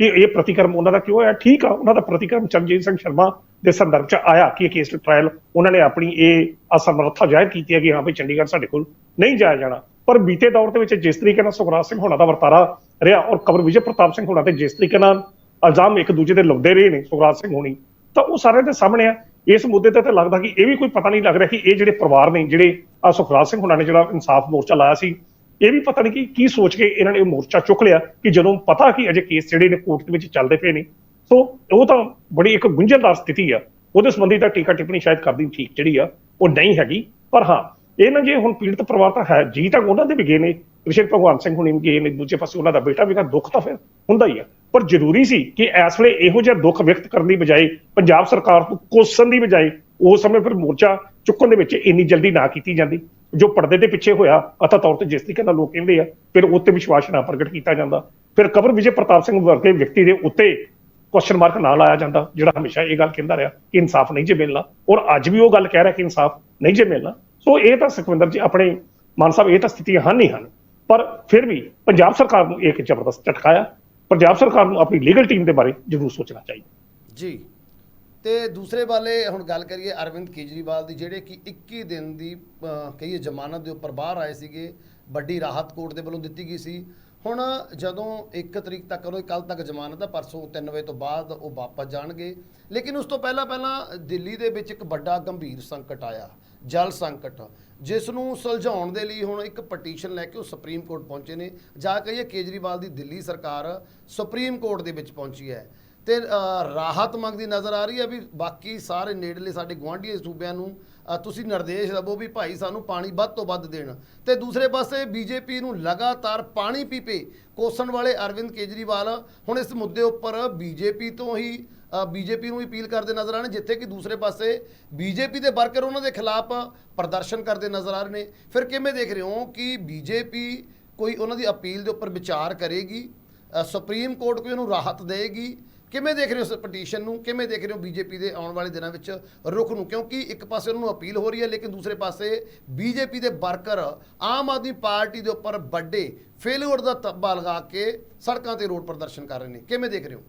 ਕਿ ਇਹ ਪ੍ਰਤੀਕਰਮ ਉਹਨਾਂ ਦਾ ਕਿਉਂ ਆਇਆ ਠੀਕ ਆ, ਉਹਨਾਂ ਦਾ ਪ੍ਰਤੀਕਰਮ ਚਰਨਜੀਤ ਸਿੰਘ ਸ਼ਰਮਾ ਦੇ ਸੰਦਰਭ 'ਚ ਆਇਆ ਕਿ ਇਹ ਕੇਸ ਟ੍ਰਾਇਲ ਉਹਨਾਂ ਨੇ ਆਪਣੀ ਇਹ ਅਸਮਰੱਥਾ ਜ਼ਾਹਿਰ ਕੀਤੀ ਹੈ ਕਿ ਹਾਂ ਵੀ ਚੰਡੀਗੜ੍ਹ ਸਾਡੇ ਕੋਲ ਨਹੀਂ ਜਾਇਆ ਜਾਣਾ। ਪਰ ਬੀਤੇ ਦੌਰ ਦੇ ਵਿੱਚ ਜਿਸ ਤਰੀਕੇ ਨਾਲ ਸੁਖਰਾਜ ਸਿੰਘ ਹੋਣਾ ਦਾ ਵਰਤਾਰਾ ਰਿਹਾ ਔਰ ਕਬਰ ਵਿਜੇ ਪ੍ਰਤਾਪ ਸਿੰਘ ਹੋਣਾ ਤੇ ਜਿਸ ਤਰੀਕੇ ਨਾਲ ਇਲਜ਼ਾਮ ਇੱਕ ਦੂਜੇ ਦੇ ਲਾਉਂਦੇ ਰਹੇ ਨੇ ਸੁਖਰਾਜ ਸਿੰਘ ਹੋਣੀ, ਤਾਂ ਉਹ ਸਾਰਿਆਂ ਦੇ ਸਾਹਮਣੇ ਆ। ਇਸ ਮੁੱਦੇ ਤੇ ਤਾਂ ਲੱਗਦਾ ਕਿ ਇਹ ਵੀ ਕੋਈ ਪਤਾ ਨਹੀਂ ਲੱਗ ਰਿਹਾ ਕਿ ਇਹ ਜਿਹੜੇ ਪਰਿਵਾਰ ਨੇ, ਜਿਹੜੇ ਆ ਸੁਖਰਾਜ ਸਿੰਘ ਹੋਣਾ ਨੇ ਜਿਹੜਾ ਇਨਸਾਫ ਮੋਰਚਾ ਲਾਇਆ ਸੀ ਇਹ ਵੀ ਪਤਾ ਨਹੀਂ ਕਿ ਕੀ ਸੋਚ ਕੇ ਇਹਨਾਂ ਨੇ ਇਹ ਮੋਰਚਾ ਚੁੱਕ ਲਿਆ ਕਿ ਜਦੋਂ ਪਤਾ ਕਿ ਅਜੇ ਕੇਸ ਜਿਹੜੇ ਨੇ ਕੋਰਟ ਦੇ ਵਿੱਚ ਚੱਲਦੇ ਪਏ ਨੇ, ਸੋ ਉਹ ਤਾਂ ਬੜੀ ਇੱਕ ਗੁੰਝਲਦਾਰ ਸਥਿਤੀ ਆ। ਉਹਦੇ ਸੰਬੰਧੀ ਤਾਂ ਟੀਕਾ ਟਿੱਪਣੀ ਸ਼ਾਇਦ ਕਰਦੀ ਠੀਕ ਜਿਹੜੀ ਆ, ਉਹ ਨਹੀਂ ਹੈਗੀ। ਪਰ ਹਾਂ, ਇਹ ਨਾ ਜੇ ਹੁਣ ਪੀੜਤ ਪਰਿਵਾਰ ਤਾਂ ਹੈ, ਜੀ ਤਾਂ ਉਹਨਾਂ ਦੇ ਵੀ ਗਏ ਨੇ। ਕ੍ਰਿਸ਼ਨ ਭਗਵਾਨ ਸਿੰਘ ਹੁਣੀ ਵੀ ਗਏ ਨੇ, ਦੂਜੇ ਪਾਸੇ ਉਹਨਾਂ ਦਾ ਬੇਟਾ ਵੀ ਤਾਂ ਦੁੱਖ ਤਾਂ ਫਿਰ ਹੁੰਦਾ ਹੀ ਆ। ਪਰ ਜ਼ਰੂਰੀ ਸੀ ਕਿ ਇਸ ਵੇਲੇ ਇਹੋ ਜਿਹਾ ਦੁੱਖ ਵਿਅਕਤ ਕਰਨ ਦੀ ਬਜਾਏ, ਪੰਜਾਬ ਸਰਕਾਰ ਤੋਂ ਕੋਸਣ ਦੀ ਬਜਾਏ, ਉਸ ਸਮੇਂ ਫਿਰ ਮੋਰਚਾ ਚੁੱਕਣ ਦੇ ਵਿੱਚ ਇੰਨੀ ਜਲਦੀ ਨਾ ਕੀਤੀ ਜਾਂਦੀ। ਜੋ ਪਰਦੇ ਦੇ ਪਿੱਛੇ ਹੋਇਆ, ਅਥਾ ਤੌਰ ਤੇ ਜਿਸ ਤਰੀਕੇ ਨਾਲ ਲੋਕ ਕਹਿੰਦੇ ਆ, ਫਿਰ ਉਹ ਤੇ ਵਿਸ਼ਵਾਸ ਨਾ ਪ੍ਰਗਟ ਕੀਤਾ ਜਾਂਦਾ। ਫਿਰ ਕਬਰ ਵਿਜੇ ਪ੍ਰਤਾਪ ਸਿੰਘ ਵਰਗੇ ਵਿਅਕਤੀ ਦੇ ਉੱਤੇ ਕੁਐਸਚਨ ਮਾਰਕ ਨਾ ਲਾਇਆ ਜਾਂਦਾ, ਜਿਹੜਾ ਹਮੇਸ਼ਾ ਇਹ ਗੱਲ ਕਹਿੰਦਾ ਰਿਹਾ ਕਿ ਇਨਸਾਫ ਨਹੀਂ ਜੇ ਮਿਲਣਾ। ਔਰ ਅੱਜ ਵੀ ਉਹ ਗੱਲ ਕਹਿ ਰਿਹਾ ਕਿ ਇਨਸਾਫ ਨਹੀਂ ਜੇ ਮਿਲਣਾ। ਸੋ ਇਹ ਤਾਂ ਸੁਖਵਿੰਦਰ ਜੀ, ਆਪਣੇ ਮਾਨ ਸਾਹਿਬ, ਇਹ ਤਾਂ ਸਥਿਤੀਆਂ ਹਨ ਹੀ ਹਨ। ਪਰ ਫਿਰ ਵੀ ਪੰਜਾਬ ਸਰਕਾਰ ਨੂੰ ਇਹ ਇੱਕ ਜ਼ਬਰਦਸਤ ਝਟਕਾ ਪੰਜਾਬ ਸਰਕਾਰ ਨੂੰ ਆਪਣੀ ਲੀਗਲ ਟੀਮ ਦੇ ਬਾਰੇ ਜ਼ਰੂਰ ਸੋਚਣਾ ਚਾਹੀਦਾ। ਜੀ। ਤੇ ਦੂਸਰੇ ਵਾਲੇ ਹੁਣ ਗੱਲ ਕਰੀਏ ਅਰਵਿੰਦ ਕੇਜਰੀਵਾਲ ਦੀ, ਜਿਹੜੇ ਕਿ 21 ਦਿਨ ਦੀ ਕਹੀਏ ਜ਼ਮਾਨਤ ਦੇ ਉੱਪਰ ਬਾਹਰ ਆਏ ਸੀਗੇ, ਵੱਡੀ ਰਾਹਤ ਕੋਰਟ ਦੇ ਵੱਲੋਂ ਦਿੱਤੀ ਗਈ ਸੀ। ਹੁਣ ਜਦੋਂ 1 ਤਰੀਕ ਤੱਕ ਉਹ ਕੱਲ ਤੱਕ ਜ਼ਮਾਨਤ ਆ, ਪਰਸੋਂ 3 ਵਜੇ ਤੋਂ ਬਾਅਦ ਉਹ ਵਾਪਸ ਜਾਣਗੇ। ਲੇਕਿਨ ਉਸ ਤੋਂ ਪਹਿਲਾਂ ਪਹਿਲਾਂ ਦਿੱਲੀ ਦੇ ਵਿੱਚ ਇੱਕ ਵੱਡਾ ਗੰਭੀਰ ਸੰਕਟ ਆਇਆ, ਜਲ ਸੰਕਟ, ਜਿਸ ਨੂੰ ਸੁਲਝਾਉਣ ਦੇ ਲਈ ਹੁਣ ਇੱਕ ਪਟੀਸ਼ਨ ਲੈ ਕੇ ਉਹ ਸੁਪਰੀਮ ਕੋਰਟ ਪਹੁੰਚੇ ਨੇ। ਜਾ ਕੇ ਇਹ ਕੇਜਰੀਵਾਲ ਦੀ ਦਿੱਲੀ ਸਰਕਾਰ ਸੁਪਰੀਮ ਕੋਰਟ ਦੇ ਵਿੱਚ ਪਹੁੰਚੀ ਹੈ। ਤੇ ਰਾਹਤ ਮੰਗਦੀ ਨਜ਼ਰ ਆ ਰਹੀ ਹੈ ਵੀ ਬਾਕੀ ਸਾਰੇ ਨੇੜਲੇ ਸਾਡੇ ਗੁਆਂਢੀ ਸੂਬਿਆਂ ਨੂੰ ਤੁਸੀਂ ਨਿਰਦੇਸ਼ ਦਵੋ ਵੀ ਭਾਈ ਸਾਨੂੰ ਪਾਣੀ ਵੱਧ ਤੋਂ ਵੱਧ ਦੇਣ। ਤੇ ਦੂਸਰੇ ਪਾਸੇ ਬੀਜੇਪੀ ਨੂੰ ਲਗਾਤਾਰ ਪਾਣੀ ਪੀਪੇ ਕੋਸਣ ਵਾਲੇ ਅਰਵਿੰਦ ਕੇਜਰੀਵਾਲ ਹੁਣ ਇਸ ਮੁੱਦੇ ਉੱਪਰ ਬੀਜੇਪੀ ਤੋਂ ਹੀ ਬੀਜੇਪੀ ਨੂੰ ਹੀ ਅਪੀਲ ਕਰਦੇ ਨਜ਼ਰ ਆ ਰਹੇ ਨੇ ਜਿੱਥੇ ਕਿ ਦੂਸਰੇ ਪਾਸੇ ਬੀਜੇਪੀ ਦੇ ਵਰਕਰ ਉਹਨਾਂ ਦੇ ਖਿਲਾਫ ਪ੍ਰਦਰਸ਼ਨ ਕਰਦੇ ਨਜ਼ਰ ਆ ਰਹੇ ਨੇ। ਫਿਰ ਕਿਵੇਂ ਦੇਖ ਰਹੇ ਹੋ ਕਿ ਬੀਜੇਪੀ ਕੋਈ ਉਹਨਾਂ ਦੀ ਅਪੀਲ ਦੇ ਉੱਪਰ ਵਿਚਾਰ ਕਰੇਗੀ? ਸੁਪਰੀਮ ਕੋਰਟ ਕੋਈ ਉਹਨੂੰ ਰਾਹਤ ਦੇਗੀ ਕਿਵੇਂ ਦੇਖ ਰਹੇ ਹੋ ਇਸ ਪਟੀਸ਼ਨ ਨੂੰ? ਕਿਵੇਂ ਦੇਖ ਰਹੇ ਹੋ ਬੀਜੇਪੀ ਦੇ ਆਉਣ ਵਾਲੇ ਦਿਨਾਂ ਵਿੱਚ ਰੁਖ ਨੂੰ? ਕਿਉਂਕਿ ਇੱਕ ਪਾਸੇ ਉਹਨਾਂ ਨੂੰ ਅਪੀਲ ਹੋ ਰਹੀ ਹੈ, ਲੇਕਿਨ ਦੂਸਰੇ ਪਾਸੇ ਬੀਜੇਪੀ ਦੇ ਵਰਕਰ ਆਮ ਆਦਮੀ ਪਾਰਟੀ ਦੇ ਉੱਪਰ ਵੱਡੇ ਫੇਲਿਅਰ ਦਾ ਤੱਬਾ ਲਗਾ ਕੇ ਸੜਕਾਂ ਤੇ ਰੋਡ ਪ੍ਰਦਰਸ਼ਨ ਕਰ ਰਹੇ ਨੇ। ਕਿਵੇਂ ਦੇਖ ਰਹੇ ਹੋ?